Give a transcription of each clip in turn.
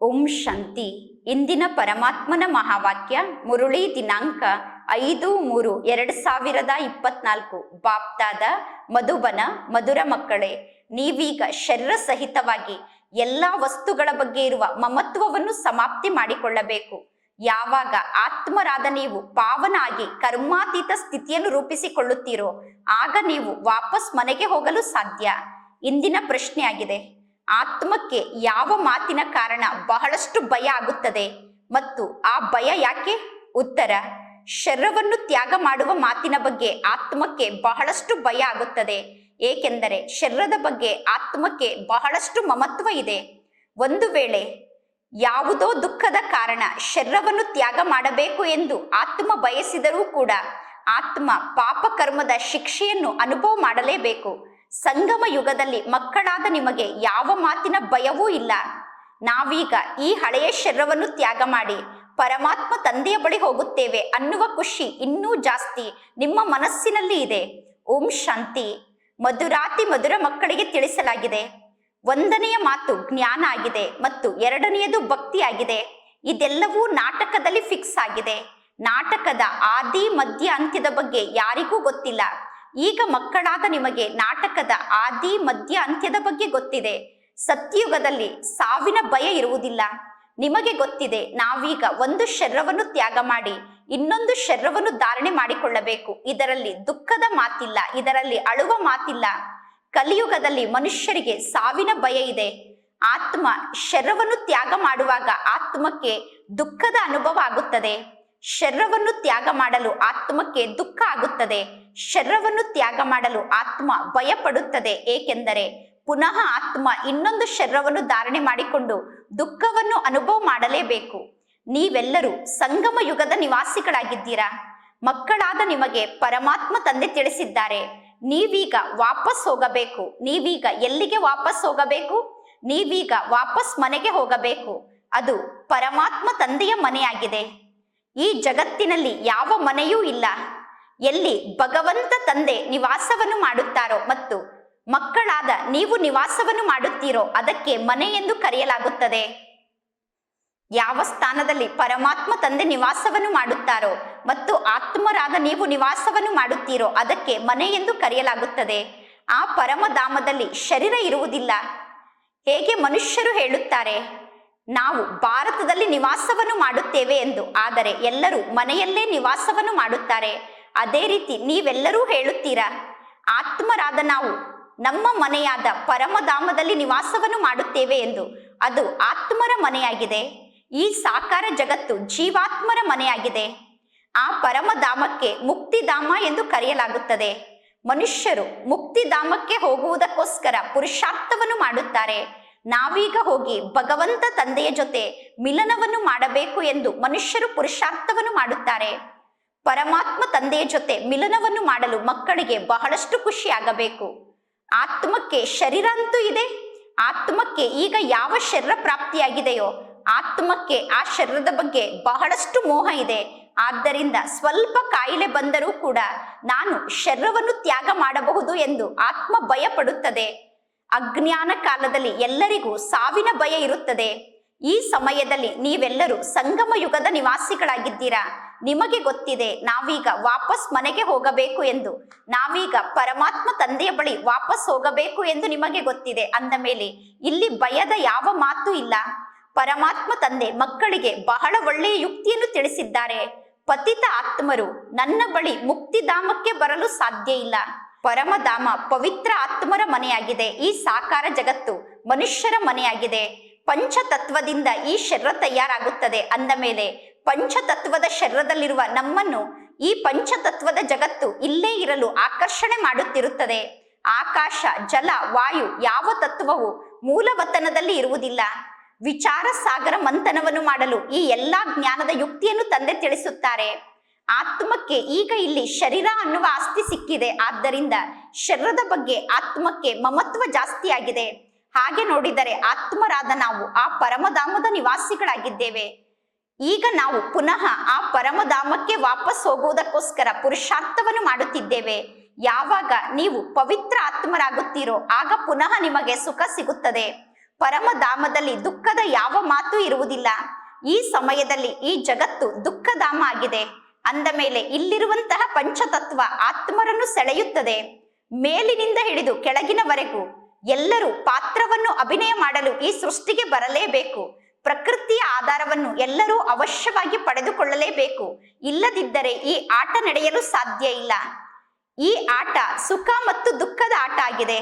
ಓಂ ಶಾಂತಿ. ಇಂದಿನ ಪರಮಾತ್ಮನ ಮಹಾವಾಕ್ಯ ಮುರುಳಿ ದಿನಾಂಕ ಐದು ಮೂರು ಎರಡು ಸಾವಿರದ ಇಪ್ಪತ್ನಾಲ್ಕು. ಬಾಪ್ತಾದ, ಮಧುಬನ, ಮಧುರ ಮಕ್ಕಳೇ, ನೀವೀಗ ಶರೀರ ಸಹಿತವಾಗಿ ಎಲ್ಲ ವಸ್ತುಗಳ ಬಗ್ಗೆ ಇರುವ ಮಮತ್ವವನ್ನು ಸಮಾಪ್ತಿ ಮಾಡಿಕೊಳ್ಳಬೇಕು. ಯಾವಾಗ ಆತ್ಮರಾದ ನೀವು ಪಾವನಾಗಿ ಕರ್ಮಾತೀತ ಸ್ಥಿತಿಯನ್ನು ರೂಪಿಸಿಕೊಳ್ಳುತ್ತೀರೋ, ಆಗ ನೀವು ವಾಪಸ್ ಮನೆಗೆ ಹೋಗಲು ಸಾಧ್ಯ. ಇಂದಿನ ಪ್ರಶ್ನೆ ಆಗಿದೆ ಆತ್ಮಕ್ಕೆ ಯಾವ ಮಾತಿನ ಕಾರಣ ಬಹಳಷ್ಟು ಭಯ ಆಗುತ್ತದೆ? ಮತ್ತು ಆ ಭಯ ಯಾಕೆ? ಉತ್ತರ ಶರೀರವನ್ನು ತ್ಯಾಗ ಮಾಡುವ ಮಾತಿನ ಬಗ್ಗೆ ಆತ್ಮಕ್ಕೆ ಬಹಳಷ್ಟು ಭಯ ಆಗುತ್ತದೆ. ಏಕೆಂದರೆ ಶರೀರದ ಬಗ್ಗೆ ಆತ್ಮಕ್ಕೆ ಬಹಳಷ್ಟು ಮಮತ್ವ ಇದೆ. ಒಂದು ವೇಳೆ ಯಾವುದೋ ದುಃಖದ ಕಾರಣ ಶರೀರವನ್ನು ತ್ಯಾಗ ಮಾಡಬೇಕು ಎಂದು ಆತ್ಮ ಬಯಸಿದರೂ ಕೂಡ ಆತ್ಮ ಪಾಪ ಕರ್ಮದ ಶಿಕ್ಷೆಯನ್ನು ಅನುಭವ ಮಾಡಲೇಬೇಕು. ಸಂಗಮ ಯುಗದಲ್ಲಿ ಮಕ್ಕಳಾದ ನಿಮಗೆ ಯಾವ ಮಾತಿನ ಭಯವೂ ಇಲ್ಲ. ನಾವೀಗ ಈ ಹಳೆಯ ಶರೀರವನ್ನು ತ್ಯಾಗ ಮಾಡಿ ಪರಮಾತ್ಮ ತಂದೆಯ ಬಳಿ ಹೋಗುತ್ತೇವೆ ಅನ್ನುವ ಖುಷಿ ಇನ್ನೂ ಜಾಸ್ತಿ ನಿಮ್ಮ ಮನಸ್ಸಿನಲ್ಲಿ ಇದೆ. ಓಂ ಶಾಂತಿ. ಮಧುರಾತಿ ಮಧುರ ಮಕ್ಕಳಿಗೆ ತಿಳಿಸಲಾಗಿದೆ. ಒಂದನೆಯ ಮಾತು ಜ್ಞಾನ ಆಗಿದೆ ಮತ್ತು ಎರಡನೆಯದು ಭಕ್ತಿ ಆಗಿದೆ. ಇದೆಲ್ಲವೂ ನಾಟಕದಲ್ಲಿ ಫಿಕ್ಸ್ ಆಗಿದೆ. ನಾಟಕದ ಆದಿ, ಮಧ್ಯ, ಅಂತ್ಯದ ಬಗ್ಗೆ ಯಾರಿಗೂ ಗೊತ್ತಿಲ್ಲ. ಈಗ ಮಕ್ಕಳಾದ ನಿಮಗೆ ನಾಟಕದ ಆದಿ, ಮಧ್ಯ, ಅಂತ್ಯದ ಬಗ್ಗೆ ಗೊತ್ತಿದೆ. ಸತ್ಯಯುಗದಲ್ಲಿ ಸಾವಿನ ಭಯ ಇರುವುದಿಲ್ಲ. ನಿಮಗೆ ಗೊತ್ತಿದೆ, ನಾವೀಗ ಒಂದು ಶರೀರವನ್ನು ತ್ಯಾಗ ಮಾಡಿ, ಇನ್ನೊಂದು ಶರೀರವನ್ನು ಧಾರಣೆ ಮಾಡಿಕೊಳ್ಳಬೇಕು. ಇದರಲ್ಲಿ ದುಃಖದ ಮಾತಿಲ್ಲ, ಇದರಲ್ಲಿ ಅಳುವ ಮಾತಿಲ್ಲ. ಕಲಿಯುಗದಲ್ಲಿ ಮನುಷ್ಯರಿಗೆ ಸಾವಿನ ಭಯ ಇದೆ. ಆತ್ಮ ಶರೀರವನ್ನು ತ್ಯಾಗ ಮಾಡುವಾಗ ಆತ್ಮಕ್ಕೆ ದುಃಖದ ಅನುಭವ ಆಗುತ್ತದೆ. ಶರೀರವನ್ನು ತ್ಯಾಗ ಮಾಡಲು ಆತ್ಮಕ್ಕೆ ದುಃಖ ಆಗುತ್ತದೆ. ಶರೀರವನ್ನು ತ್ಯಾಗ ಮಾಡಲು ಆತ್ಮ ಭಯಪಡುತ್ತದೆ. ಏಕೆಂದರೆ ಪುನಃ ಆತ್ಮ ಇನ್ನೊಂದು ಶರೀರವನ್ನು ಧಾರಣೆ ಮಾಡಿಕೊಂಡು ದುಃಖವನ್ನು ಅನುಭವ ಮಾಡಲೇಬೇಕು. ನೀವೆಲ್ಲರೂ ಸಂಗಮ ಯುಗದ ನಿವಾಸಿಗಳಾಗಿದ್ದೀರಾ? ಮಕ್ಕಳಾದ ನಿಮಗೆ ಪರಮಾತ್ಮ ತಂದೆ ತಿಳಿಸಿದ್ದಾರೆ. ನೀವೀಗ ವಾಪಸ್ ಹೋಗಬೇಕು. ನೀವೀಗ ಎಲ್ಲಿಗೆ ವಾಪಸ್ ಹೋಗಬೇಕು? ನೀವೀಗ ವಾಪಸ್ ಮನೆಗೆ ಹೋಗಬೇಕು. ಅದು ಪರಮಾತ್ಮ ತಂದೆಯ ಮನೆಯಾಗಿದೆ. ಈ ಜಗತ್ತಿನಲ್ಲಿ ಯಾವ ಮನೆಯೂ ಇಲ್ಲ. ಎಲ್ಲಿ ಭಗವಂತ ತಂದೆ ನಿವಾಸವನ್ನು ಮಾಡುತ್ತಾರೋ ಮತ್ತು ಮಕ್ಕಳಾದ ನೀವು ನಿವಾಸವನ್ನು ಮಾಡುತ್ತೀರೋ ಅದಕ್ಕೆ ಮನೆ ಎಂದು ಕರೆಯಲಾಗುತ್ತದೆ. ಯಾವ ಸ್ಥಾನದಲ್ಲಿ ಪರಮಾತ್ಮ ತಂದೆ ನಿವಾಸವನ್ನು ಮಾಡುತ್ತಾರೋ ಮತ್ತು ಆತ್ಮರಾದ ನೀವು ನಿವಾಸವನ್ನು ಮಾಡುತ್ತೀರೋ ಅದಕ್ಕೆ ಮನೆ ಎಂದು ಕರೆಯಲಾಗುತ್ತದೆ. ಆ ಪರಮಧಾಮದಲ್ಲಿ ಶರೀರ ಇರುವುದಿಲ್ಲ. ಹೇಗೆ ಮನುಷ್ಯರು ಹೇಳುತ್ತಾರೆ, ನಾವು ಭಾರತದಲ್ಲಿ ನಿವಾಸವನ್ನು ಮಾಡುತ್ತೇವೆ ಎಂದು, ಆದರೆ ಎಲ್ಲರೂ ಮನೆಯಲ್ಲೇ ನಿವಾಸವನ್ನು ಮಾಡುತ್ತಾರೆ. ಅದೇ ರೀತಿ ನೀವೆಲ್ಲರೂ ಹೇಳುತ್ತೀರಾ, ಆತ್ಮರಾದ ನಾವು ನಮ್ಮ ಮನೆಯಾದ ಪರಮಧಾಮದಲ್ಲಿ ನಿವಾಸವನ್ನು ಮಾಡುತ್ತೇವೆ ಎಂದು. ಅದು ಆತ್ಮರ ಮನೆಯಾಗಿದೆ, ಈ ಸಾಕಾರ ಜಗತ್ತು ಜೀವಾತ್ಮರ ಮನೆಯಾಗಿದೆ. ಆ ಪರಮಧಾಮಕ್ಕೆ ಮುಕ್ತಿಧಾಮ ಎಂದು ಕರೆಯಲಾಗುತ್ತದೆ. ಮನುಷ್ಯರು ಮುಕ್ತಿಧಾಮಕ್ಕೆ ಹೋಗುವುದಕ್ಕೋಸ್ಕರ ಪುರುಷಾರ್ಥವನ್ನು ಮಾಡುತ್ತಾರೆ. ನಾವೀಗ ಹೋಗಿ ಭಗವಂತ ತಂದೆಯ ಜೊತೆ ಮಿಲನವನ್ನು ಮಾಡಬೇಕು ಎಂದು ಮನುಷ್ಯರು ಪುರುಷಾರ್ಥವನ್ನು ಮಾಡುತ್ತಾರೆ. ಪರಮಾತ್ಮ ತಂದೆಯ ಜೊತೆ ಮಿಲನವನ್ನು ಮಾಡಲು ಮಕ್ಕಳಿಗೆ ಬಹಳಷ್ಟು ಖುಷಿಯಾಗಬೇಕು. ಆತ್ಮಕ್ಕೆ ಶರೀರ ಅಂತೂ ಇದೆ. ಆತ್ಮಕ್ಕೆ ಈಗ ಯಾವ ಶರೀರ ಪ್ರಾಪ್ತಿಯಾಗಿದೆಯೋ, ಆತ್ಮಕ್ಕೆ ಆ ಶರೀರದ ಬಗ್ಗೆ ಬಹಳಷ್ಟು ಮೋಹ ಇದೆ. ಆದ್ದರಿಂದ ಸ್ವಲ್ಪ ಕಾಯಿಲೆ ಬಂದರೂ ಕೂಡ ನಾನು ಶರೀರವನ್ನು ತ್ಯಾಗ ಮಾಡಬಹುದು ಎಂದು ಆತ್ಮ ಭಯ ಪಡುತ್ತದೆ ಅಜ್ಞಾನ ಕಾಲದಲ್ಲಿ ಎಲ್ಲರಿಗೂ ಸಾವಿನ ಭಯ ಇರುತ್ತದೆ. ಈ ಸಮಯದಲ್ಲಿ ನೀವೆಲ್ಲರೂ ಸಂಗಮ ಯುಗದ ನಿವಾಸಿಗಳಾಗಿದ್ದೀರಾ. ನಿಮಗೆ ಗೊತ್ತಿದೆ, ನಾವೀಗ ವಾಪಸ್ ಮನೆಗೆ ಹೋಗಬೇಕು ಎಂದು. ನಾವೀಗ ಪರಮಾತ್ಮ ತಂದೆಯ ಬಳಿ ವಾಪಸ್ ಹೋಗಬೇಕು ಎಂದು ನಿಮಗೆ ಗೊತ್ತಿದೆ. ಅಂದ ಮೇಲೆ, ಇಲ್ಲಿ ಭಯದ ಯಾವ ಮಾತು ಇಲ್ಲ. ಪರಮಾತ್ಮ ತಂದೆ ಮಕ್ಕಳಿಗೆ ಬಹಳ ಒಳ್ಳೆಯ ಯುಕ್ತಿಯನ್ನು ತಿಳಿಸಿದ್ದಾರೆ. ಪತಿತ ಆತ್ಮರು ನನ್ನ ಬಳಿ ಮುಕ್ತಿಧಾಮಕ್ಕೆ ಬರಲು ಸಾಧ್ಯ ಇಲ್ಲ. ಪರಮಧಾಮ ಪವಿತ್ರ ಆತ್ಮರ ಮನೆಯಾಗಿದೆ. ಈ ಸಾಕಾರ ಜಗತ್ತು ಮನುಷ್ಯರ ಮನೆಯಾಗಿದೆ. ಪಂಚತತ್ವದಿಂದ ಈ ಶರೀರ ತಯಾರಾಗುತ್ತದೆ. ಅಂದ ಮೇಲೆ ಪಂಚತತ್ವದ ಶರೀರದಲ್ಲಿರುವ ನಮ್ಮನ್ನು ಈ ಪಂಚತತ್ವದ ಜಗತ್ತು ಇಲ್ಲೇ ಇರಲು ಆಕರ್ಷಣೆ ಮಾಡುತ್ತಿರುತ್ತದೆ. ಆಕಾಶ, ಜಲ, ವಾಯು ಯಾವ ತತ್ವವು ಮೂಲವತನದಲ್ಲಿ ಇರುವುದಿಲ್ಲ. ವಿಚಾರ ಸಾಗರ ಮಂಥನವನ್ನು ಮಾಡಲು ಈ ಎಲ್ಲಾ ಜ್ಞಾನದ ಯುಕ್ತಿಯನ್ನು ತಂದೆ ತಿಳಿಸುತ್ತಾರೆ. ಆತ್ಮಕ್ಕೆ ಈಗ ಇಲ್ಲಿ ಶರೀರ ಅನ್ನುವ ಆಸ್ತಿ ಸಿಕ್ಕಿದೆ. ಆದ್ದರಿಂದ ಶರೀರದ ಬಗ್ಗೆ ಆತ್ಮಕ್ಕೆ ಮಮತ್ವ ಜಾಸ್ತಿ ಆಗಿದೆ ಹಾಗೆ ನೋಡಿದರೆ ಆತ್ಮರಾದ ನಾವು ಆ ಪರಮಧಾಮದ ನಿವಾಸಿಗಳಾಗಿದ್ದೇವೆ. ಈಗ ನಾವು ಪುನಃ ಆ ಪರಮಧಾಮಕ್ಕೆ ವಾಪಸ್ ಹೋಗುವುದಕ್ಕೋಸ್ಕರ ಪುರುಷಾರ್ಥವನ್ನು ಮಾಡುತ್ತಿದ್ದೇವೆ. ಯಾವಾಗ ನೀವು ಪವಿತ್ರ ಆತ್ಮರಾಗುತ್ತೀರೋ ಆಗ ಪುನಃ ನಿಮಗೆ ಸುಖ ಸಿಗುತ್ತದೆ. ಪರಮಧಾಮದಲ್ಲಿ ದುಃಖದ ಯಾವ ಮಾತು ಇರುವುದಿಲ್ಲ. ಈ ಸಮಯದಲ್ಲಿ ಈ ಜಗತ್ತು ದುಃಖಧಾಮ ಆಗಿದೆ. ಅಂದ ಮೇಲೆ ಇಲ್ಲಿರುವಂತಹ ಪಂಚತತ್ವ ಆತ್ಮರನ್ನು ಸೆಳೆಯುತ್ತದೆ. ಮೇಲಿನಿಂದ ಹಿಡಿದು ಕೆಳಗಿನವರೆಗೂ ಎಲ್ಲರೂ ಪಾತ್ರವನ್ನು ಅಭಿನಯ ಮಾಡಲು ಈ ಸೃಷ್ಟಿಗೆ ಬರಲೇಬೇಕು. ಪ್ರಕೃತಿಯ ಆಧಾರವನ್ನು ಎಲ್ಲರೂ ಅವಶ್ಯವಾಗಿ ಪಡೆದುಕೊಳ್ಳಲೇಬೇಕು. ಇಲ್ಲದಿದ್ದರೆ ಈ ಆಟ ನಡೆಯಲು ಸಾಧ್ಯ ಇಲ್ಲ. ಈ ಆಟ ಸುಖ ಮತ್ತು ದುಃಖದ ಆಟ ಆಗಿದೆ.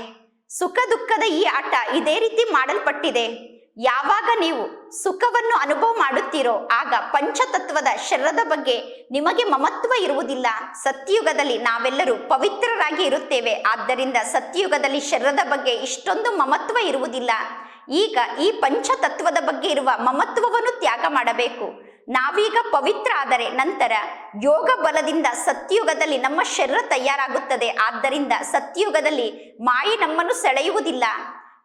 ಸುಖ ದುಃಖದ ಈ ಆಟ ಇದೇ ರೀತಿ ಮಾಡಲ್ಪಟ್ಟಿದೆ. ಯಾವಾಗ ನೀವು ಸುಖವನ್ನು ಅನುಭವ ಮಾಡುತ್ತೀರೋ ಆಗ ಪಂಚತತ್ವದ ಶರದ ಬಗ್ಗೆ ನಿಮಗೆ ಮಮತ್ವ ಇರುವುದಿಲ್ಲ. ಸತ್ಯಯುಗದಲ್ಲಿ ನಾವೆಲ್ಲರೂ ಪವಿತ್ರರಾಗಿ ಇರುತ್ತೇವೆ. ಆದ್ದರಿಂದ ಸತ್ಯಯುಗದಲ್ಲಿ ಶರದ ಬಗ್ಗೆ ಇಷ್ಟೊಂದು ಮಮತ್ವ ಇರುವುದಿಲ್ಲ. ಈಗ ಈ ಪಂಚತತ್ವದ ಬಗ್ಗೆ ಇರುವ ಮಮತ್ವವನ್ನು ತ್ಯಾಗ ಮಾಡಬೇಕು. ನಾವೀಗ ಪವಿತ್ರ ಆದರೆ ನಂತರ ಯೋಗ ಬಲದಿಂದ ಸತ್ಯಯುಗದಲ್ಲಿ ನಮ್ಮ ಶರೀರ ತಯಾರಾಗುತ್ತದೆ. ಆದ್ದರಿಂದ ಸತ್ಯಯುಗದಲ್ಲಿ ಮಾಯಿ ನಮ್ಮನ್ನು ಸೆಳೆಯುವುದಿಲ್ಲ.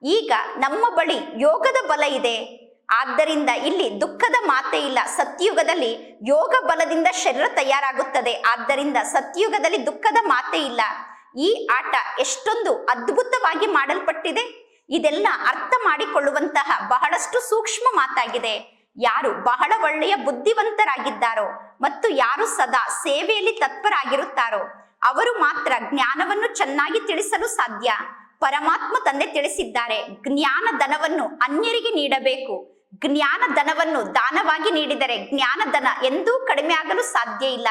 ಈಗ ನಮ್ಮ ಬಳಿ ಯೋಗದ ಬಲ ಇದೆ. ಆದ್ದರಿಂದ ಇಲ್ಲಿ ದುಃಖದ ಮಾತೆ ಇಲ್ಲ. ಸತ್ಯುಗದಲ್ಲಿ ಯೋಗ ಬಲದಿಂದ ಶರೀರ ತಯಾರಾಗುತ್ತದೆ. ಆದ್ದರಿಂದ ಸತ್ಯುಗದಲ್ಲಿ ದುಃಖದ ಮಾತೆ ಇಲ್ಲ. ಈ ಆಟ ಎಷ್ಟೊಂದು ಅದ್ಭುತವಾಗಿ ಮಾಡಲ್ಪಟ್ಟಿದೆ. ಇದೆಲ್ಲ ಅರ್ಥ ಮಾಡಿಕೊಳ್ಳುವಂತಹ ಬಹಳಷ್ಟು ಸೂಕ್ಷ್ಮ ಮಾತಾಗಿದೆ. ಯಾರು ಬಹಳ ಒಳ್ಳೆಯ ಬುದ್ಧಿವಂತರಾಗಿದ್ದಾರೋ ಮತ್ತು ಯಾರು ಸದಾ ಸೇವೆಯಲ್ಲಿ ತತ್ಪರಾಗಿರುತ್ತಾರೋ, ಅವರು ಮಾತ್ರ ಜ್ಞಾನವನ್ನು ಚೆನ್ನಾಗಿ ತಿಳಿಸಲು ಸಾಧ್ಯ. ಪರಮಾತ್ಮ ತಂದೆ ತಿಳಿಸಿದ್ದಾರೆ. ಜ್ಞಾನ ಧನವನ್ನು ಅನ್ಯರಿಗೆ ನೀಡಬೇಕು. ಜ್ಞಾನ ಧನವನ್ನು ದಾನವಾಗಿ ನೀಡಿದರೆ ಜ್ಞಾನ ಧನ ಎಂದೂ ಕಡಿಮೆ ಆಗಲು ಸಾಧ್ಯ ಇಲ್ಲ.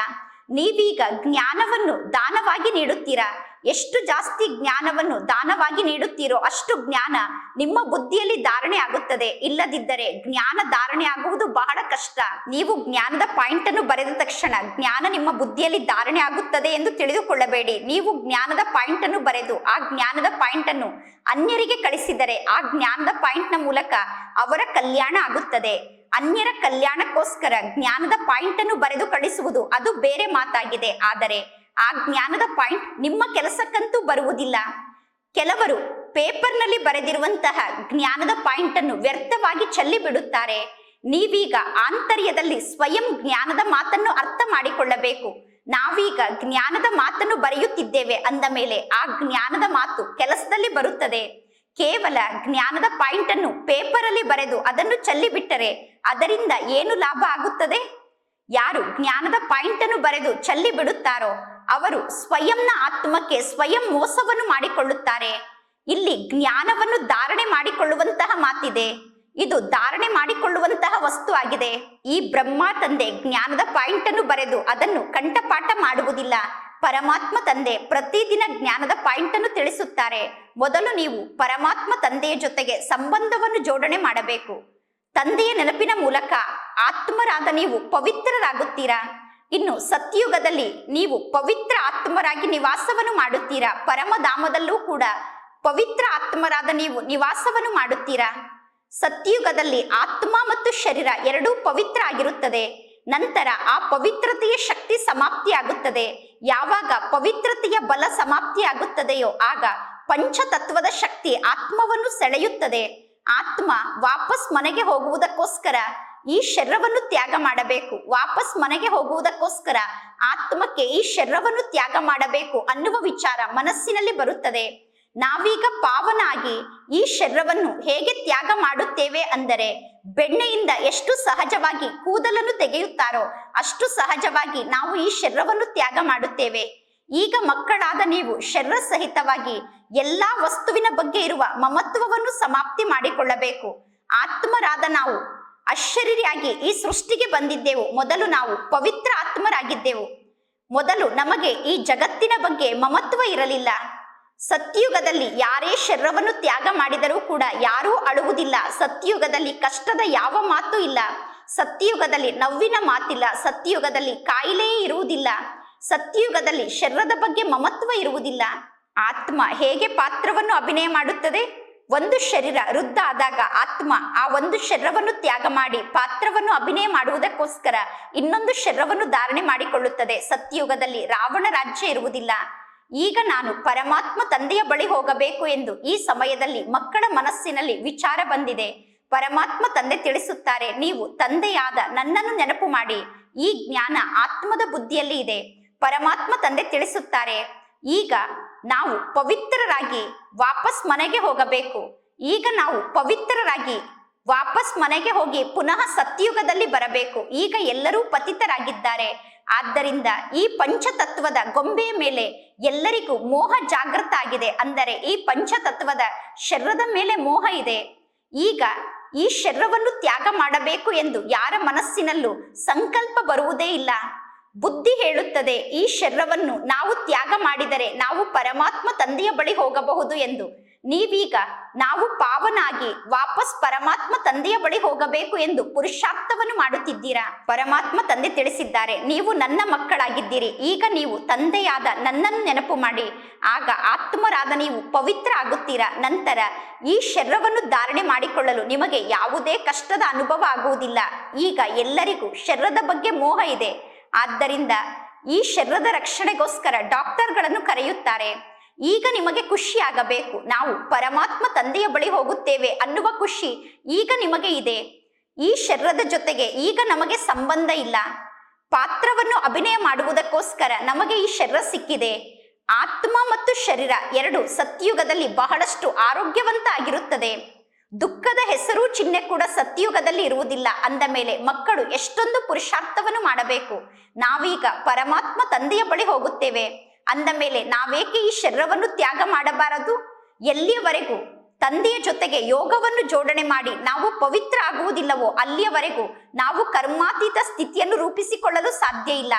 ನೀವೀಗ ಜ್ಞಾನವನ್ನು ದಾನವಾಗಿ ನೀಡುತ್ತೀರಾ? ಎಷ್ಟು ಜಾಸ್ತಿ ಜ್ಞಾನವನ್ನು ದಾನವಾಗಿ ನೀಡುತ್ತೀರೋ ಅಷ್ಟು ಜ್ಞಾನ ನಿಮ್ಮ ಬುದ್ಧಿಯಲ್ಲಿ ಧಾರಣೆ ಆಗುತ್ತದೆ. ಇಲ್ಲದಿದ್ದರೆ ಜ್ಞಾನ ಧಾರಣೆ ಆಗುವುದು ಬಹಳ ಕಷ್ಟ. ನೀವು ಜ್ಞಾನದ ಪಾಯಿಂಟ್ ಅನ್ನು ಬರೆದ ತಕ್ಷಣ ಜ್ಞಾನ ನಿಮ್ಮ ಬುದ್ಧಿಯಲ್ಲಿ ಧಾರಣೆ ಆಗುತ್ತದೆ ಎಂದು ತಿಳಿದುಕೊಳ್ಳಬೇಡಿ. ನೀವು ಜ್ಞಾನದ ಪಾಯಿಂಟ್ ಅನ್ನು ಬರೆದು ಆ ಜ್ಞಾನದ ಪಾಯಿಂಟ್ ಅನ್ನು ಅನ್ಯರಿಗೆ ಕಳಿಸಿದರೆ ಆ ಜ್ಞಾನದ ಪಾಯಿಂಟ್ನ ಮೂಲಕ ಅವರ ಕಲ್ಯಾಣ ಆಗುತ್ತದೆ. ಅನ್ಯರ ಕಲ್ಯಾಣಕ್ಕೋಸ್ಕರ ಜ್ಞಾನದ ಪಾಯಿಂಟ್ ಅನ್ನು ಬರೆದು ಕಳಿಸುವುದು ಅದು ಬೇರೆ ಮಾತಾಗಿದೆ. ಆದರೆ ಆ ಜ್ಞಾನದ ಪಾಯಿಂಟ್ ನಿಮ್ಮ ಕೆಲಸಕ್ಕಂತೂ ಬರುವುದಿಲ್ಲ. ಕೆಲವರು ಪೇಪರ್ನಲ್ಲಿ ಬರೆದಿರುವಂತಹ ಜ್ಞಾನದ ಪಾಯಿಂಟ್ ಅನ್ನು ವ್ಯರ್ಥವಾಗಿ ಚೆಲ್ಲಿ ಬಿಡುತ್ತಾರೆ. ನೀವೀಗ ಆಂತರ್ಯದಲ್ಲಿ ಸ್ವಯಂ ಜ್ಞಾನದ ಮಾತನ್ನು ಅರ್ಥ ಮಾಡಿಕೊಳ್ಳಬೇಕು. ನಾವೀಗ ಜ್ಞಾನದ ಮಾತನ್ನು ಬರೆಯುತ್ತಿದ್ದೇವೆ ಅಂದ ಮೇಲೆ ಆ ಜ್ಞಾನದ ಮಾತು ಕೆಲಸದಲ್ಲಿ ಬರುತ್ತದೆ. ಕೇವಲ ಜ್ಞಾನದ ಪಾಯಿಂಟ್ ಅನ್ನು ಪೇಪರ್ ಅಲ್ಲಿ ಬರೆದು ಅದನ್ನು ಚೆಲ್ಲಿಬಿಟ್ಟರೆ ಅದರಿಂದ ಏನು ಲಾಭ ಆಗುತ್ತದೆ? ಯಾರು ಜ್ಞಾನದ ಪಾಯಿಂಟ್ ಅನ್ನು ಬರೆದು ಚಲ್ಲಿ ಬಿಡುತ್ತಾರೋ ಅವರು ಸ್ವಯಂನ ಆತ್ಮಕ್ಕೆ ಸ್ವಯಂ ಮೋಸವನ್ನು ಮಾಡಿಕೊಳ್ಳುತ್ತಾರೆ. ಇಲ್ಲಿ ಜ್ಞಾನವನ್ನು ಧಾರಣೆ ಮಾಡಿಕೊಳ್ಳುವಂತಹ ಮಾತಿದೆ. ಇದು ಧಾರಣೆ ಮಾಡಿಕೊಳ್ಳುವಂತಹ ವಸ್ತು ಆಗಿದೆ. ಈ ಬ್ರಹ್ಮ ತಂದೆ ಜ್ಞಾನದ ಪಾಯಿಂಟ್ ಅನ್ನು ಬರೆದು ಅದನ್ನು ಕಂಠಪಾಠ ಮಾಡುವುದಿಲ್ಲ. ಪರಮಾತ್ಮ ತಂದೆ ಪ್ರತಿದಿನ ಜ್ಞಾನದ ಪಾಯಿಂಟ್ ಅನ್ನು ತಿಳಿಸುತ್ತಾರೆ. ಮೊದಲು ನೀವು ಪರಮಾತ್ಮ ತಂದೆಯ ಜೊತೆಗೆ ಸಂಬಂಧವನ್ನು ಜೋಡಣೆ ಮಾಡಬೇಕು. ತಂದೆಯ ನೆನಪಿನ ಮೂಲಕ ಆತ್ಮರಾದ ನೀವು ಪವಿತ್ರರಾಗುತ್ತೀರಾ? ಇನ್ನು ಸತ್ಯುಗದಲ್ಲಿ ನೀವು ಪವಿತ್ರ ಆತ್ಮರಾಗಿ ನಿವಾಸವನ್ನು ಮಾಡುತ್ತೀರಾ? ಪರಮಧಾಮದಲ್ಲೂ ಕೂಡ ಪವಿತ್ರ ಆತ್ಮರಾದ ನೀವು ನಿವಾಸವನ್ನು ಮಾಡುತ್ತೀರಾ? ಸತ್ಯುಗದಲ್ಲಿ ಆತ್ಮ ಮತ್ತು ಶರೀರ ಎರಡೂ ಪವಿತ್ರ ಆಗಿರುತ್ತದೆ. ನಂತರ ಆ ಪವಿತ್ರತೆಯ ಶಕ್ತಿ ಸಮಾಪ್ತಿಯಾಗುತ್ತದೆ. ಯಾವಾಗ ಪವಿತ್ರತೆಯ ಬಲ ಸಮಾಪ್ತಿಯಾಗುತ್ತದೆಯೋ ಆಗ ಪಂಚತತ್ವದ ಶಕ್ತಿ ಆತ್ಮವನ್ನು ಸೆಳೆಯುತ್ತದೆ. ಆತ್ಮ ವಾಪಸ್ ಮನೆಗೆ ಹೋಗುವುದಕ್ಕೋಸ್ಕರ ಈ ಶರೀರವನ್ನು ತ್ಯಾಗ ಮಾಡಬೇಕು. ವಾಪಸ್ ಮನೆಗೆ ಹೋಗುವುದಕ್ಕೋಸ್ಕರ ಆತ್ಮಕ್ಕೆ ಈ ಶರೀರವನ್ನು ತ್ಯಾಗ ಮಾಡಬೇಕು ಅನ್ನುವ ವಿಚಾರ ಮನಸ್ಸಿನಲ್ಲಿ ಬರುತ್ತದೆ. ನಾವೀಗ ಪಾವನಾಗಿ ಈ ಶರೀರವನ್ನು ಹೇಗೆ ತ್ಯಾಗ ಮಾಡುತ್ತೇವೆ ಅಂದರೆ ಬೆಣ್ಣೆಯಿಂದ ಎಷ್ಟು ಸಹಜವಾಗಿ ಕೂದಲನ್ನು ತೆಗೆಯುತ್ತಾರೋ ಅಷ್ಟು ಸಹಜವಾಗಿ ನಾವು ಈ ಶರೀರವನ್ನು ತ್ಯಾಗ ಮಾಡುತ್ತೇವೆ. ಈಗ ಮಕ್ಕಳಾದ ನೀವು ಶರೀರ ಸಹಿತವಾಗಿ ಎಲ್ಲಾ ವಸ್ತುವಿನ ಬಗ್ಗೆ ಇರುವ ಮಮತ್ವವನ್ನು ಸಮಾಪ್ತಿ ಮಾಡಿಕೊಳ್ಳಬೇಕು. ಆತ್ಮರಾದ ನಾವು ಅಶರೀರಿಯಾಗಿ ಈ ಸೃಷ್ಟಿಗೆ ಬಂದಿದ್ದೆವು. ಮೊದಲು ನಾವು ಪವಿತ್ರ ಆತ್ಮರಾಗಿದ್ದೆವು. ಮೊದಲು ನಮಗೆ ಈ ಜಗತ್ತಿನ ಬಗ್ಗೆ ಮಮತ್ವ ಇರಲಿಲ್ಲ. ಸತ್ಯುಗದಲ್ಲಿ ಯಾರೇ ಶರೀರವನ್ನು ತ್ಯಾಗ ಮಾಡಿದರೂ ಕೂಡ ಯಾರೂ ಅಳುವುದಿಲ್ಲ. ಸತ್ಯುಗದಲ್ಲಿ ಕಷ್ಟದ ಯಾವ ಮಾತು ಇಲ್ಲ. ಸತ್ಯುಗದಲ್ಲಿ ನೋವಿನ ಮಾತಿಲ್ಲ. ಸತ್ಯುಗದಲ್ಲಿ ಕಾಯಿಲೆಯೇ ಇರುವುದಿಲ್ಲ. ಸತ್ಯುಗದಲ್ಲಿ ಶರೀರದ ಬಗ್ಗೆ ಮಮತ್ವ ಇರುವುದಿಲ್ಲ. ಆತ್ಮ ಹೇಗೆ ಪಾತ್ರವನ್ನು ಅಭಿನಯ ಮಾಡುತ್ತದೆ? ಒಂದು ಶರೀರ ವೃದ್ಧ ಆದಾಗ ಆತ್ಮ ಆ ಒಂದು ಶರೀರವನ್ನು ತ್ಯಾಗ ಮಾಡಿ ಪಾತ್ರವನ್ನು ಅಭಿನಯ ಮಾಡುವುದಕ್ಕೋಸ್ಕರ ಇನ್ನೊಂದು ಶರೀರವನ್ನು ಧಾರಣೆ ಮಾಡಿಕೊಳ್ಳುತ್ತದೆ. ಸತ್ಯುಗದಲ್ಲಿ ರಾವಣ ರಾಜ್ಯ ಇರುವುದಿಲ್ಲ. ಈಗ ನಾನು ಪರಮಾತ್ಮ ತಂದೆಯ ಬಳಿ ಹೋಗಬೇಕು ಎಂದು ಈ ಸಮಯದಲ್ಲಿ ಮಕ್ಕಳ ಮನಸ್ಸಿನಲ್ಲಿ ವಿಚಾರ ಬಂದಿದೆ. ಪರಮಾತ್ಮ ತಂದೆ ತಿಳಿಸುತ್ತಾರೆ, ನೀವು ತಂದೆಯಾದ ನನ್ನನ್ನು ನೆನಪು ಮಾಡಿ. ಈ ಜ್ಞಾನ ಆತ್ಮದ ಬುದ್ಧಿಯಲ್ಲಿ ಇದೆ. ಪರಮಾತ್ಮ ತಂದೆ ತಿಳಿಸುತ್ತಾರೆ, ಈಗ ನಾವು ಪವಿತ್ರರಾಗಿ ವಾಪಸ್ ಮನೆಗೆ ಹೋಗಬೇಕು. ಈಗ ನಾವು ಪವಿತ್ರರಾಗಿ ವಾಪಸ್ ಮನೆಗೆ ಹೋಗಿ ಪುನಃ ಸತ್ಯುಗದಲ್ಲಿ ಬರಬೇಕು. ಈಗ ಎಲ್ಲರೂ ಪತಿತರಾಗಿದ್ದಾರೆ. ಆದ್ದರಿಂದ ಈ ಪಂಚತತ್ವದ ಗೊಂಬೆಯ ಮೇಲೆ ಎಲ್ಲರಿಗೂ ಮೋಹ ಜಾಗೃತ ಆಗಿದೆ ಅಂದರೆ ಈ ಪಂಚತತ್ವದ ಶರೀರದ ಮೇಲೆ ಮೋಹ ಇದೆ. ಈಗ ಈ ಶರೀರವನ್ನು ತ್ಯಾಗ ಮಾಡಬೇಕು ಎಂದು ಯಾರ ಮನಸ್ಸಿನಲ್ಲೂ ಸಂಕಲ್ಪ ಬರುವುದೇ ಇಲ್ಲ. ಬುದ್ಧಿ ಹೇಳುತ್ತದೆ, ಈ ಶರೀರವನ್ನು ನಾವು ತ್ಯಾಗ ಮಾಡಿದರೆ ನಾವು ಪರಮಾತ್ಮ ತಂದೆಯ ಬಳಿ ಹೋಗಬಹುದು ಎಂದು. ನೀವೀಗ ನಾವು ಪಾವನಾಗಿ ವಾಪಸ್ ಪರಮಾತ್ಮ ತಂದೆಯ ಬಳಿ ಹೋಗಬೇಕು ಎಂದು ಪುರುಷಾರ್ಥವನ್ನು ಮಾಡುತ್ತಿದ್ದೀರಾ? ಪರಮಾತ್ಮ ತಂದೆ ತಿಳಿಸಿದ್ದಾರೆ, ನೀವು ನನ್ನ ಮಕ್ಕಳಾಗಿದ್ದೀರಿ, ಈಗ ನೀವು ತಂದೆಯಾದ ನನ್ನನ್ನು ನೆನಪು ಮಾಡಿ. ಆಗ ಆತ್ಮರಾದ ನೀವು ಪವಿತ್ರ ಆಗುತ್ತೀರಾ? ನಂತರ ಈ ಶರೀರವನ್ನು ಧಾರಣೆ ಮಾಡಿಕೊಳ್ಳಲು ನಿಮಗೆ ಯಾವುದೇ ಕಷ್ಟದ ಅನುಭವ ಆಗುವುದಿಲ್ಲ. ಈಗ ಎಲ್ಲರಿಗೂ ಶರ್ರದ ಬಗ್ಗೆ ಮೋಹ ಇದೆ. ಆದ್ದರಿಂದ ಈ ಶರ್ರದ ರಕ್ಷಣೆಗೋಸ್ಕರ ಡಾಕ್ಟರ್ಗಳನ್ನು ಕರೆಯುತ್ತಾರೆ. ಈಗ ನಿಮಗೆ ಖುಷಿಯಾಗಬೇಕು ನಾವು ಪರಮಾತ್ಮ ತಂದೆಯ ಬಳಿ ಹೋಗುತ್ತೇವೆ ಅನ್ನುವ ಖುಷಿ ಈಗ ನಿಮಗೆ ಇದೆ. ಈ ಶರೀರದ ಜೊತೆಗೆ ಈಗ ನಮಗೆ ಸಂಬಂಧ ಇಲ್ಲ. ಪಾತ್ರವನ್ನು ಅಭಿನಯ ಮಾಡುವುದಕ್ಕೋಸ್ಕರ ನಮಗೆ ಈ ಶರೀರ ಸಿಕ್ಕಿದೆ. ಆತ್ಮ ಮತ್ತು ಶರೀರ ಎರಡು ಸತ್ಯುಗದಲ್ಲಿ ಬಹಳಷ್ಟು ಆರೋಗ್ಯವಂತ ಆಗಿರುತ್ತದೆ ದುಃಖದ ಹೆಸರು ಚಿಹ್ನೆ ಕೂಡ ಸತ್ಯುಗದಲ್ಲಿ ಇರುವುದಿಲ್ಲ. ಅಂದ ಮೇಲೆ ಮಕ್ಕಳು ಎಷ್ಟೊಂದು ಪುರುಷಾರ್ಥವನ್ನು ಮಾಡಬೇಕು. ನಾವೀಗ ಪರಮಾತ್ಮ ತಂದೆಯ ಬಳಿ ಹೋಗುತ್ತೇವೆ. ಅಂದ ಮೇಲೆ ನಾವೇಕೆ ಈ ಶರೀರವನ್ನು ತ್ಯಾಗ ಮಾಡಬಾರದು? ಎಲ್ಲಿಯವರೆಗೂ? ತಂದೆಯ ಜೊತೆಗೆ ಯೋಗವನ್ನು ಜೋಡಣೆ ಮಾಡಿ ನಾವು ಪವಿತ್ರ ಆಗುವುದಿಲ್ಲವೋ? ಅಲ್ಲಿಯವರೆಗೂ ನಾವು ಕರ್ಮಾತೀತ ಸ್ಥಿತಿಯನ್ನು ರೂಪಿಸಿಕೊಳ್ಳಲು ಸಾಧ್ಯ ಇಲ್ಲ.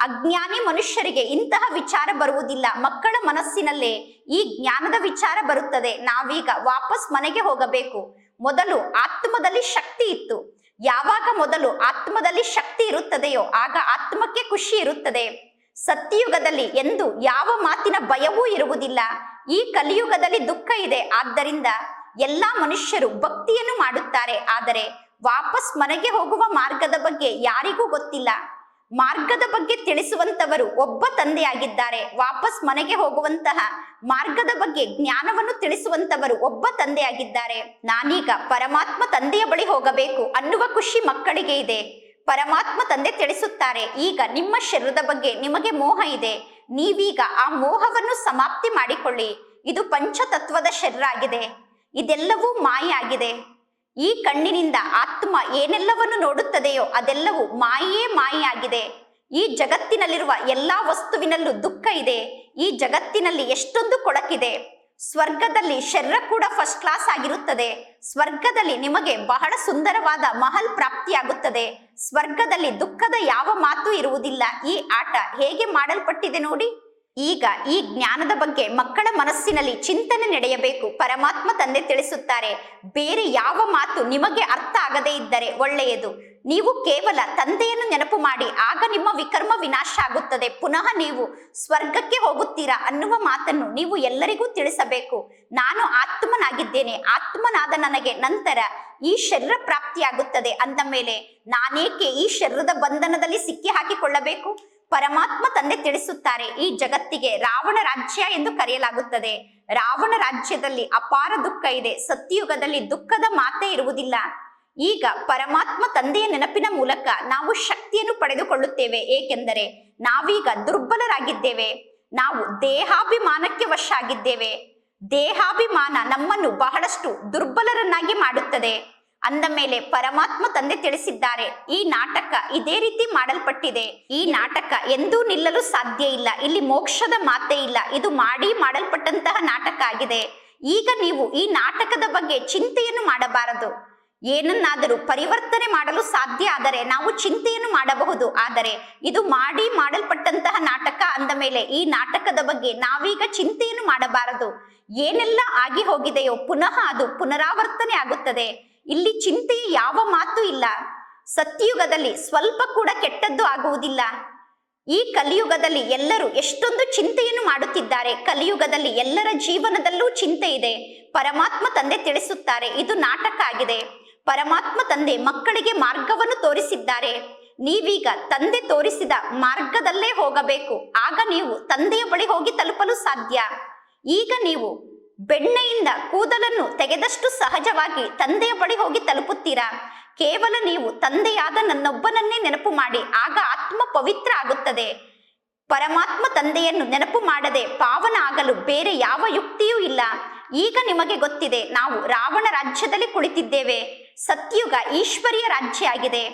ಅಜ್ಞಾನಿ ಮನುಷ್ಯರಿಗೆ ಇಂತಹ ವಿಚಾರ ಬರುವುದಿಲ್ಲ. ಮಕ್ಕಳ ಮನಸ್ಸಿನಲ್ಲೇ ಈ ಜ್ಞಾನದ ವಿಚಾರ ಬರುತ್ತದೆ. ನಾವೀಗ ವಾಪಸ್ ಮನೆಗೆ ಹೋಗಬೇಕು. ಮೊದಲು ಆತ್ಮದಲ್ಲಿ ಶಕ್ತಿ ಇತ್ತು. ಯಾವಾಗ ಮೊದಲು ಆತ್ಮದಲ್ಲಿ ಶಕ್ತಿ ಇರುತ್ತದೆಯೋ, ಆಗ ಆತ್ಮಕ್ಕೆ ಖುಷಿ ಇರುತ್ತದೆ. ಸತ್ಯಯುಗದಲ್ಲಿ ಎಂದು ಯಾವ ಮಾತಿನ ಭಯವೂ ಇರುವುದಿಲ್ಲ. ಈ ಕಲಿಯುಗದಲ್ಲಿ ದುಃಖ ಇದೆ. ಆದ್ದರಿಂದ ಎಲ್ಲ ಮನುಷ್ಯರು ಭಕ್ತಿಯನ್ನು ಮಾಡುತ್ತಾರೆ. ಆದರೆ ವಾಪಸ್ ಮನೆಗೆ ಹೋಗುವ ಮಾರ್ಗದ ಬಗ್ಗೆ ಯಾರಿಗೂ ಗೊತ್ತಿಲ್ಲ. ಮಾರ್ಗದ ಬಗ್ಗೆ ತಿಳಿಸುವಂತವರು ಒಬ್ಬ ತಂದೆಯಾಗಿದ್ದಾರೆ. ವಾಪಸ್ ಮನೆಗೆ ಹೋಗುವಂತಹ ಮಾರ್ಗದ ಬಗ್ಗೆ ಜ್ಞಾನವನ್ನು ತಿಳಿಸುವಂತವರು ಒಬ್ಬ ತಂದೆಯಾಗಿದ್ದಾರೆ. ನಾನೀಗ ಪರಮಾತ್ಮ ತಂದೆಯ ಬಳಿ ಹೋಗಬೇಕು ಅನ್ನುವ ಖುಷಿ ಮಕ್ಕಳಿಗೆ ಇದೆ. ಪರಮಾತ್ಮ ತಂದೆ ತಿಳಿಸುತ್ತಾರೆ, ಈಗ ನಿಮ್ಮ ಶರೀರದ ಬಗ್ಗೆ ನಿಮಗೆ ಮೋಹ ಇದೆ. ನೀವೀಗ ಆ ಮೋಹವನ್ನು ಸಮಾಪ್ತಿ ಮಾಡಿಕೊಳ್ಳಿ. ಇದು ಪಂಚತತ್ವದ ಶರೀರ ಆಗಿದೆ. ಇದೆಲ್ಲವೂ ಮಾಯಾಗಿದೆ ಈ ಕಣ್ಣಿನಿಂದ ಆತ್ಮ ಏನೆಲ್ಲವನ್ನು ನೋಡುತ್ತದೆಯೋ ಅದೆಲ್ಲವೂ ಮಾಯೇ ಮಾಯೆಯಾಗಿದೆ ಈ ಜಗತ್ತಿನಲ್ಲಿರುವ ಎಲ್ಲಾ ವಸ್ತುವಿನಲ್ಲೂ ದುಃಖ ಇದೆ. ಈ ಜಗತ್ತಿನಲ್ಲಿ ಎಷ್ಟೊಂದು ಕೊಳಕಿದೆ. ಸ್ವರ್ಗದಲ್ಲಿ ಶರೀರ ಕೂಡ ಫಸ್ಟ್ ಕ್ಲಾಸ್ ಆಗಿರುತ್ತದೆ. ಸ್ವರ್ಗದಲ್ಲಿ ನಿಮಗೆ ಬಹಳ ಸುಂದರವಾದ ಮಹಲ್ ಪ್ರಾಪ್ತಿಯಾಗುತ್ತದೆ. ಸ್ವರ್ಗದಲ್ಲಿ ದುಃಖದ ಯಾವ ಮಾತು ಇರುವುದಿಲ್ಲ. ಈ ಆಟ ಹೇಗೆ ಮಾಡಲ್ಪಟ್ಟಿದೆ ನೋಡಿ. ಈಗ ಈ ಜ್ಞಾನದ ಬಗ್ಗೆ ಮಕ್ಕಳ ಮನಸ್ಸಿನಲ್ಲಿ ಚಿಂತನೆ ನಡೆಯಬೇಕು. ಪರಮಾತ್ಮ ತಂದೆ ತಿಳಿಸುತ್ತಾರೆ, ಬೇರೆ ಯಾವ ಮಾತು ನಿಮಗೆ ಅರ್ಥ ಆಗದೇ ಇದ್ದರೆ ಒಳ್ಳೆಯದು. ನೀವು ಕೇವಲ ತಂದೆಯನ್ನು ನೆನಪು ಮಾಡಿ, ಆಗ ನಿಮ್ಮ ವಿಕರ್ಮ ವಿನಾಶ ಆಗುತ್ತದೆ. ಪುನಃ ನೀವು ಸ್ವರ್ಗಕ್ಕೆ ಹೋಗುತ್ತೀರಾ ಅನ್ನುವ ಮಾತನ್ನು ನೀವು ಎಲ್ಲರಿಗೂ ತಿಳಿಸಬೇಕು. ನಾನು ಆತ್ಮನಾಗಿದ್ದೇನೆ, ಆತ್ಮನಾದ ನನಗೆ ನಂತರ ಈ ಶರೀರ ಪ್ರಾಪ್ತಿಯಾಗುತ್ತದೆ ಅಂದ ಮೇಲೆ ನಾನೇಕೆ ಈ ಶರೀರದ ಬಂಧನದಲ್ಲಿ ಸಿಕ್ಕಿ ಹಾಕಿಕೊಳ್ಳಬೇಕು ಪರಮಾತ್ಮ ತಂದೆ ತಿಳಿಸುತ್ತಾರೆ. ಈ ಜಗತ್ತಿಗೆ ರಾವಣ ರಾಜ್ಯ ಎಂದು ಕರೆಯಲಾಗುತ್ತದೆ. ರಾವಣ ರಾಜ್ಯದಲ್ಲಿ ಅಪಾರ ದುಃಖ ಇದೆ. ಸತ್ಯಯುಗದಲ್ಲಿ ದುಃಖದ ಮಾತೇ ಇರುವುದಿಲ್ಲ. ಈಗ ಪರಮಾತ್ಮ ತಂದೆಯ ನೆನಪಿನ ಮೂಲಕ ನಾವು ಶಕ್ತಿಯನ್ನು ಪಡೆದುಕೊಳ್ಳುತ್ತೇವೆ. ಏಕೆಂದರೆ ನಾವೀಗ ದುರ್ಬಲರಾಗಿದ್ದೇವೆ. ನಾವು ದೇಹಾಭಿಮಾನಕ್ಕೆ ವಶ ಆಗಿದ್ದೇವೆ ದೇಹಾಭಿಮಾನ ನಮ್ಮನ್ನು ಬಹಳಷ್ಟು ದುರ್ಬಲರನ್ನಾಗಿ ಮಾಡುತ್ತದೆ. ಅಂದ ಮೇಲೆ ಪರಮಾತ್ಮ ತಂದೆ ತಿಳಿಸಿದ್ದಾರೆ, ಈ ನಾಟಕ ಇದೇ ರೀತಿ ಮಾಡಲ್ಪಟ್ಟಿದೆ. ಈ ನಾಟಕ ಎಂದೂ ನಿಲ್ಲಲು ಸಾಧ್ಯ ಇಲ್ಲ, ಇಲ್ಲಿ ಮೋಕ್ಷದ ಮಾತೇ ಇಲ್ಲ, ಇದು ಮಾಡಿ ಮಾಡಲ್ಪಟ್ಟಂತಹ ನಾಟಕ ಆಗಿದೆ. ಈಗ ನೀವು ಈ ನಾಟಕದ ಬಗ್ಗೆ ಚಿಂತೆಯನ್ನು ಮಾಡಬಾರದು. ಏನನ್ನಾದರೂ ಪರಿವರ್ತನೆ ಮಾಡಲು ಸಾಧ್ಯ ಆದರೆ ನಾವು ಚಿಂತೆಯನ್ನು ಮಾಡಬಹುದು, ಆದರೆ ಇದು ಮಾಡಿ ಮಾಡಲ್ಪಟ್ಟಂತಹ ನಾಟಕ ಅಂದ ಮೇಲೆ ಈ ನಾಟಕದ ಬಗ್ಗೆ ನಾವೀಗ ಚಿಂತೆಯನ್ನು ಮಾಡಬಾರದು. ಏನೆಲ್ಲ ಆಗಿ ಹೋಗಿದೆಯೋ ಪುನಃ ಅದು ಪುನರಾವರ್ತನೆ ಆಗುತ್ತದೆ. ಇಲ್ಲಿ ಚಿಂತೆ ಯಾವ ಮಾತು ಇಲ್ಲ. ಸತ್ಯಯುಗದಲ್ಲಿ ಸ್ವಲ್ಪ ಕೂಡ ಕೆಟ್ಟದ್ದು ಆಗುವುದಿಲ್ಲ. ಈ ಕಲಿಯುಗದಲ್ಲಿ ಎಲ್ಲರೂ ಎಷ್ಟೊಂದು ಚಿಂತೆಯನ್ನು ಮಾಡುತ್ತಿದ್ದಾರೆ. ಕಲಿಯುಗದಲ್ಲಿ ಎಲ್ಲರ ಜೀವನದಲ್ಲೂ ಚಿಂತೆ ಇದೆ. ಪರಮಾತ್ಮ ತಂದೆ ತಿಳಿಸುತ್ತಾರೆ, ಇದು ನಾಟಕ ಆಗಿದೆ. ಪರಮಾತ್ಮ ತಂದೆ ಮಕ್ಕಳಿಗೆ ಮಾರ್ಗವನ್ನು ತೋರಿಸಿದ್ದಾರೆ. ನೀವೀಗ ತಂದೆ ತೋರಿಸಿದ ಮಾರ್ಗದಲ್ಲೇ ಹೋಗಬೇಕು. ಆಗ ನೀವು ತಂದೆಯ ಬಳಿ ಹೋಗಿ ತಲುಪಲು ಸಾಧ್ಯ. ಈಗ ನೀವು ಬೆಣ್ಣೆಯಿಂದ ಕೂದಲನ್ನು ತೆಗೆದಷ್ಟು ಸಹಜವಾಗಿ ತಂದೆಯ ಬಳಿ ಹೋಗಿ ತಲುಪುತ್ತೀರಾ? ಕೇವಲ ನೀವು ತಂದೆಯಾದ ನನ್ನೊಬ್ಬನನ್ನೇ ನೆನಪು ಮಾಡಿ, ಆಗ ಆತ್ಮ ಪವಿತ್ರ ಆಗುತ್ತದೆ. ಪರಮಾತ್ಮ ತಂದೆಯನ್ನು ನೆನಪು ಮಾಡದೆ ಪಾವನ ಆಗಲು ಬೇರೆ ಯಾವ ಯುಕ್ತಿಯೂ ಇಲ್ಲ. ಈಗ ನಿಮಗೆ ಗೊತ್ತಿದೆ, ನಾವು ರಾವಣ ರಾಜ್ಯದಲ್ಲಿ ಕುಳಿತಿದ್ದೇವೆ. ಸತ್ಯುಗ ಈಶ್ವರಿಯ ರಾಜ್ಯ ಆಗಿದೆ.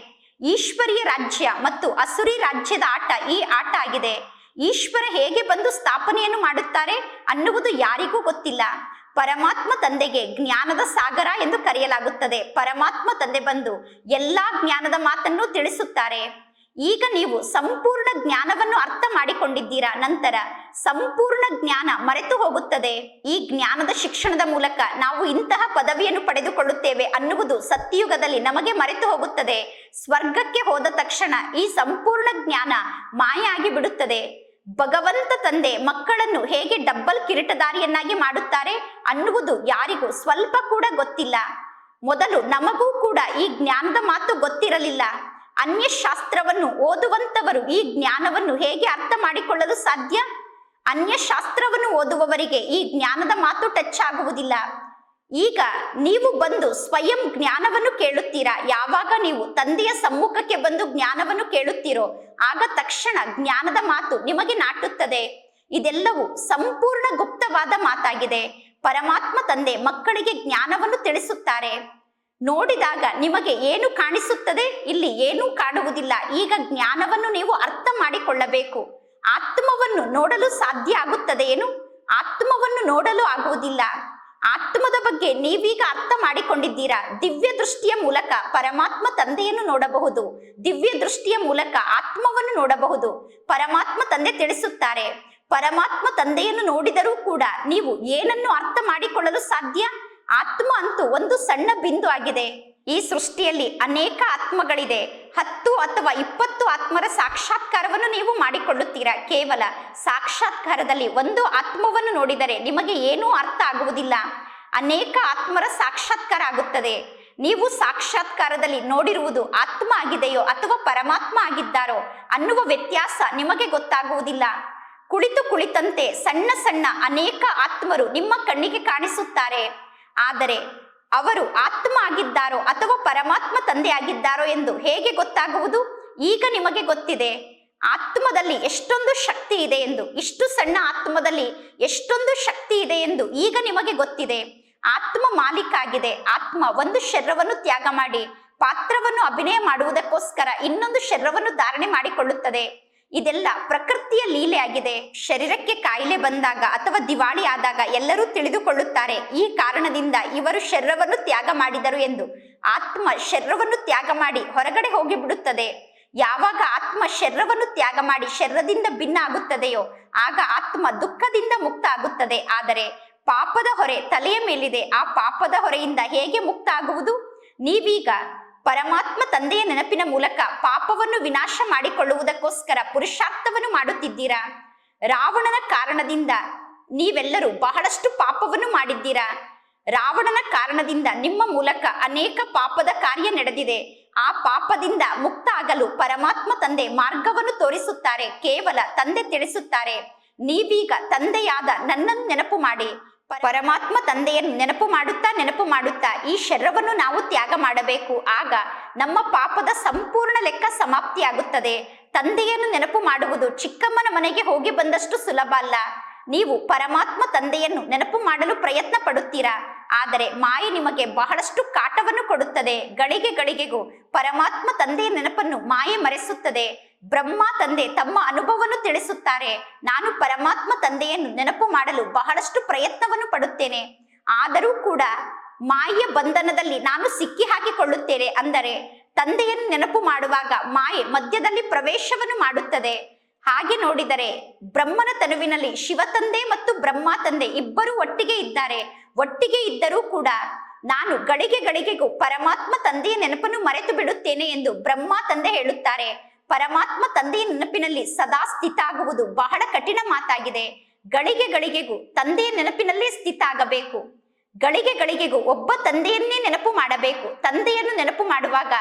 ಈಶ್ವರಿಯ ರಾಜ್ಯ ಮತ್ತು ಅಸುರಿ ರಾಜ್ಯದ ಆಟ ಈ ಆಟ ಆಗಿದೆ. ಈಶ್ವರ ಹೇಗೆ ಬಂದು ಸ್ಥಾಪನೆಯನ್ನು ಮಾಡುತ್ತಾರೆ ಅನ್ನುವುದು ಯಾರಿಗೂ ಗೊತ್ತಿಲ್ಲ. ಪರಮಾತ್ಮ ತಂದೆಗೆ ಜ್ಞಾನದ ಸಾಗರ ಎಂದು ಕರೆಯಲಾಗುತ್ತದೆ. ಪರಮಾತ್ಮ ತಂದೆ ಬಂದು ಎಲ್ಲಾ ಜ್ಞಾನದ ಮಾತನ್ನು ತಿಳಿಸುತ್ತಾರೆ. ಈಗ ನೀವು ಸಂಪೂರ್ಣ ಜ್ಞಾನವನ್ನು ಅರ್ಥ ಮಾಡಿಕೊಂಡಿದ್ದೀರಾ? ನಂತರ ಸಂಪೂರ್ಣ ಜ್ಞಾನ ಮರೆತು ಹೋಗುತ್ತದೆ. ಈ ಜ್ಞಾನದ ಶಿಕ್ಷಣದ ಮೂಲಕ ನಾವು ಇಂತಹ ಪದವಿಯನ್ನು ಪಡೆದುಕೊಳ್ಳುತ್ತೇವೆ ಅನ್ನುವುದು ಸತ್ಯಯುಗದಲ್ಲಿ ನಮಗೆ ಮರೆತು ಹೋಗುತ್ತದೆ. ಸ್ವರ್ಗಕ್ಕೆ ಹೋದ ತಕ್ಷಣ ಈ ಸಂಪೂರ್ಣ ಜ್ಞಾನ ಮಾಯ ಆಗಿ ಬಿಡುತ್ತದೆ. ಭಗವಂತ ತಂದೆ ಮಕ್ಕಳನ್ನು ಹೇಗೆ ಡಬ್ಬಲ್ ಕಿರೀಟದಾರಿಯನ್ನಾಗಿ ಮಾಡುತ್ತಾರೆ ಅನ್ನುವುದು ಯಾರಿಗೂ ಸ್ವಲ್ಪ ಕೂಡ ಗೊತ್ತಿಲ್ಲ. ಮೊದಲು ನಮಗೂ ಕೂಡ ಈ ಜ್ಞಾನದ ಮಾತು ಗೊತ್ತಿರಲಿಲ್ಲ. ಅನ್ಯ ಶಾಸ್ತ್ರವನ್ನು ಓದುವಂತವರು ಈ ಜ್ಞಾನವನ್ನು ಹೇಗೆ ಅರ್ಥ ಮಾಡಿಕೊಳ್ಳಲು ಸಾಧ್ಯ? ಅನ್ಯ ಶಾಸ್ತ್ರವನ್ನು ಓದುವವರಿಗೆ ಈ ಜ್ಞಾನದ ಮಾತು ಟಚ್ ಆಗುವುದಿಲ್ಲ ಈಗ ನೀವು ಬಂದು ಸ್ವಯಂ ಜ್ಞಾನವನ್ನು ಕೇಳುತ್ತೀರಾ? ಯಾವಾಗ ನೀವು ತಂದೆಯ ಸಮ್ಮುಖಕ್ಕೆ ಬಂದು ಜ್ಞಾನವನ್ನು ಕೇಳುತ್ತೀರೋ, ಆಗ ತಕ್ಷಣ ಜ್ಞಾನದ ಮಾತು ನಿಮಗೆ ನಾಟುತ್ತದೆ. ಇದೆಲ್ಲವೂ ಸಂಪೂರ್ಣ ಗುಪ್ತವಾದ ಮಾತಾಗಿದೆ. ಪರಮಾತ್ಮ ತಂದೆ ಮಕ್ಕಳಿಗೆ ಜ್ಞಾನವನ್ನು ತಿಳಿಸುತ್ತಾರೆ. ನೋಡಿದಾಗ ನಿಮಗೆ ಏನು ಕಾಣಿಸುತ್ತದೆ? ಇಲ್ಲಿ ಏನೂ ಕಾಣುವುದಿಲ್ಲ. ಈಗ ಜ್ಞಾನವನ್ನು ನೀವು ಅರ್ಥ ಮಾಡಿಕೊಳ್ಳಬೇಕು. ಆತ್ಮವನ್ನು ನೋಡಲು ಸಾಧ್ಯ ಆಗುತ್ತದೆ ಏನು? ಆತ್ಮವನ್ನು ನೋಡಲು ಆಗುವುದಿಲ್ಲ. ಆತ್ಮದ ಬಗ್ಗೆ ನೀವೀಗ ಅರ್ಥ ಮಾಡಿಕೊಂಡಿದ್ದೀರಾ? ದಿವ್ಯ ದೃಷ್ಟಿಯ ಮೂಲಕ ಪರಮಾತ್ಮ ತಂದೆಯನ್ನು ನೋಡಬಹುದು. ದಿವ್ಯ ದೃಷ್ಟಿಯ ಮೂಲಕ ಆತ್ಮವನ್ನು ನೋಡಬಹುದು. ಪರಮಾತ್ಮ ತಂದೆ ತಿಳಿಸುತ್ತಾರೆ. ಪರಮಾತ್ಮ ತಂದೆಯನ್ನು ನೋಡಿದರೂ ಕೂಡ ನೀವು ಏನನ್ನು ಅರ್ಥ ಮಾಡಿಕೊಳ್ಳಲು ಸಾಧ್ಯ? ಆತ್ಮ ಅಂತೂ ಒಂದು ಸಣ್ಣ ಬಿಂದು ಆಗಿದೆ. ಈ ಸೃಷ್ಟಿಯಲ್ಲಿ ಅನೇಕ ಆತ್ಮಗಳಿದೆ. ಹತ್ತು ಅಥವಾ ಇಪ್ಪತ್ತು ಆತ್ಮರ ಸಾಕ್ಷಾತ್ಕಾರವನ್ನು ನೀವು ಮಾಡಿಕೊಳ್ಳುತ್ತೀರಾ? ಕೇವಲ ಸಾಕ್ಷಾತ್ಕಾರದಲ್ಲಿ ಒಂದು ಆತ್ಮವನ್ನು ನೋಡಿದರೆ ನಿಮಗೆ ಏನೂ ಅರ್ಥ ಆಗುವುದಿಲ್ಲ. ಅನೇಕ ಆತ್ಮರ ಸಾಕ್ಷಾತ್ಕಾರ ಆಗುತ್ತದೆ. ನೀವು ಸಾಕ್ಷಾತ್ಕಾರದಲ್ಲಿ ನೋಡಿರುವುದು ಆತ್ಮ ಆಗಿದೆಯೋ ಅಥವಾ ಪರಮಾತ್ಮ ಆಗಿದ್ದಾರೋ ಅನ್ನುವ ವ್ಯತ್ಯಾಸ ನಿಮಗೆ ಗೊತ್ತಾಗುವುದಿಲ್ಲ. ಕುಳಿತು ಕುಳಿತಂತೆ ಸಣ್ಣ ಸಣ್ಣ ಅನೇಕ ಆತ್ಮರು ನಿಮ್ಮ ಕಣ್ಣಿಗೆ ಕಾಣಿಸುತ್ತಾರೆ. ಆದರೆ ಅವರು ಆತ್ಮ ಆಗಿದ್ದಾರೋ ಅಥವಾ ಪರಮಾತ್ಮ ತಂದೆಯಾಗಿದ್ದಾರೋ ಎಂದು ಹೇಗೆ ಗೊತ್ತಾಗುವುದು? ಈಗ ನಿಮಗೆ ಗೊತ್ತಿದೆ. ಆತ್ಮದಲ್ಲಿ ಎಷ್ಟೊಂದು ಶಕ್ತಿ ಇದೆ ಎಂದು, ಇಷ್ಟು ಸಣ್ಣ ಆತ್ಮದಲ್ಲಿ ಎಷ್ಟೊಂದು ಶಕ್ತಿ ಇದೆ ಎಂದು ಈಗ ನಿಮಗೆ ಗೊತ್ತಿದೆ. ಆತ್ಮ ಮಾಲೀಕ ಆಗಿದೆ. ಆತ್ಮ ಒಂದು ಶರೀರವನ್ನು ತ್ಯಾಗ ಮಾಡಿ, ಪಾತ್ರವನ್ನು ಅಭಿನಯ ಮಾಡುವುದಕ್ಕೋಸ್ಕರ ಇನ್ನೊಂದು ಶರೀರವನ್ನು ಧಾರಣೆ ಮಾಡಿಕೊಳ್ಳುತ್ತದೆ. ಇದೆಲ್ಲ ಪ್ರಕೃತಿಯ ಲೀಲೆ ಆಗಿದೆ. ಶರೀರಕ್ಕೆ ಕಾಯಿಲೆ ಬಂದಾಗ ಅಥವಾ ದಿವಾಳಿ ಆದಾಗ ಎಲ್ಲರೂ ತಿಳಿದುಕೊಳ್ಳುತ್ತಾರೆ. ಈ ಕಾರಣದಿಂದ ಇವರು ಶರೀರವನ್ನು ತ್ಯಾಗ ಮಾಡಿದರು ಎಂದು. ಆತ್ಮ ಶರೀರವನ್ನು ತ್ಯಾಗ ಮಾಡಿ ಹೊರಗಡೆ ಹೋಗಿ ಬಿಡುತ್ತದೆ ಯಾವಾಗ ಆತ್ಮ ಶರೀರವನ್ನು ತ್ಯಾಗ ಮಾಡಿ ಶರೀರದಿಂದ ಭಿನ್ನ ಆಗುತ್ತದೆಯೋ ಆಗ ಆತ್ಮ ದುಃಖದಿಂದ ಮುಕ್ತ ಆಗುತ್ತದೆ ಆದರೆ ಪಾಪದ ಹೊರೆ ತಲೆಯ ಮೇಲಿದೆ. ಆ ಪಾಪದ ಹೊರೆಯಿಂದ ಹೇಗೆ ಮುಕ್ತ ಆಗುವುದು ನೀವೀಗ ಪರಮಾತ್ಮ ತಂದೆಯ ನೆನಪಿನ ಮೂಲಕ ಪಾಪವನ್ನು ವಿನಾಶ ಮಾಡಿಕೊಳ್ಳುವುದಕ್ಕೋಸ್ಕರ ಪುರುಷಾರ್ಥವನ್ನು ಮಾಡುತ್ತಿದ್ದೀರಾ? ರಾವಣನ ಕಾರಣದಿಂದ ನೀವೆಲ್ಲರೂ ಬಹಳಷ್ಟು ಪಾಪವನ್ನು ಮಾಡಿದ್ದೀರಾ? ರಾವಣನ ಕಾರಣದಿಂದ ನಿಮ್ಮ ಮೂಲಕ ಅನೇಕ ಪಾಪದ ಕಾರ್ಯ ನಡೆದಿದೆ. ಆ ಪಾಪದಿಂದ ಮುಕ್ತ ಆಗಲು ಪರಮಾತ್ಮ ತಂದೆ ಮಾರ್ಗವನ್ನು ತೋರಿಸುತ್ತಾರೆ, ಕೇವಲ ತಂದೆ ತಿಳಿಸುತ್ತಾರೆ. ನೀವೀಗ ತಂದೆಯಾದ ನನ್ನನ್ನು ನೆನಪು ಮಾಡಿ. ಪರಮಾತ್ಮ ತಂದೆಯನ್ನು ನೆನಪು ಮಾಡುತ್ತಾ ನೆನಪು ಮಾಡುತ್ತಾ ಈ ಶರೀರವನ್ನು ನಾವು ತ್ಯಾಗ ಮಾಡಬೇಕು. ಆಗ ನಮ್ಮ ಪಾಪದ ಸಂಪೂರ್ಣ ಲೆಕ್ಕ ಸಮಾಪ್ತಿಯಾಗುತ್ತದೆ. ತಂದೆಯನ್ನು ನೆನಪು ಮಾಡುವುದು ಚಿಕ್ಕಮ್ಮನ ಮನೆಗೆ ಹೋಗಿ ಬಂದಷ್ಟು ಸುಲಭ ಅಲ್ಲ. ನೀವು ಪರಮಾತ್ಮ ತಂದೆಯನ್ನು ನೆನಪು ಮಾಡಲು ಪ್ರಯತ್ನ ಪಡುತ್ತೀರಾ? ಆದರೆ ಮಾಯೆ ನಿಮಗೆ ಬಹಳಷ್ಟು ಕಾಟವನ್ನು ಕೊಡುತ್ತದೆ. ಗಳಿಗೆ ಗಳಿಗೆಗೂ ಪರಮಾತ್ಮ ತಂದೆಯ ನೆನಪನ್ನು ಮಾಯೆ ಮರೆಸುತ್ತದೆ. ಬ್ರಹ್ಮ ತಂದೆ ತಮ್ಮ ಅನುಭವವನ್ನು ತಿಳಿಸುತ್ತಾರೆ. ನಾನು ಪರಮಾತ್ಮ ತಂದೆಯನ್ನು ನೆನಪು ಮಾಡಲು ಬಹಳಷ್ಟು ಪ್ರಯತ್ನವನ್ನು ಪಡುತ್ತೇನೆ. ಆದರೂ ಕೂಡ ಮಾಯೆಯ ಬಂಧನದಲ್ಲಿ ನಾನು ಸಿಕ್ಕಿ ಹಾಕಿಕೊಳ್ಳುತ್ತೇನೆ ಅಂದರೆ ತಂದೆಯನ್ನು ನೆನಪು ಮಾಡುವಾಗ ಮಾಯೆ ಮಧ್ಯದಲ್ಲಿ ಪ್ರವೇಶವನ್ನು ಮಾಡುತ್ತದೆ. ಹಾಗೆ ನೋಡಿದರೆ ಬ್ರಹ್ಮನ ತನುವಿನಲ್ಲಿ ಶಿವ ತಂದೆ ಮತ್ತು ಬ್ರಹ್ಮ ತಂದೆ ಇಬ್ಬರು ಒಟ್ಟಿಗೆ ಇದ್ದಾರೆ. ಒಟ್ಟಿಗೆ ಇದ್ದರೂ ಕೂಡ ನಾನು ಗಳಿಗೆ ಗಳಿಗೆಗೂ ಪರಮಾತ್ಮ ತಂದೆಯ ನೆನಪನ್ನು ಮರೆತು ಬಿಡುತ್ತೇನೆ ಎಂದು ಬ್ರಹ್ಮ ತಂದೆ ಹೇಳುತ್ತಾರೆ. ಪರಮಾತ್ಮ ತಂದೆಯ ನೆನಪಿನಲ್ಲಿ ಸದಾ ಸ್ಥಿತ ಆಗುವುದು ಬಹಳ ಕಠಿಣ ಮಾತಾಗಿದೆ. ಗಳಿಗೆ ಗಳಿಗೆಗೂ ತಂದೆಯ ನೆನಪಿನಲ್ಲೇ ಸ್ಥಿತ ಆಗಬೇಕು. ಗಳಿಗೆ ಗಳಿಗೆಗೂ ಒಬ್ಬ ತಂದೆಯನ್ನೇ ನೆನಪು ಮಾಡಬೇಕು. ತಂದೆಯನ್ನು ನೆನಪು ಮಾಡುವಾಗ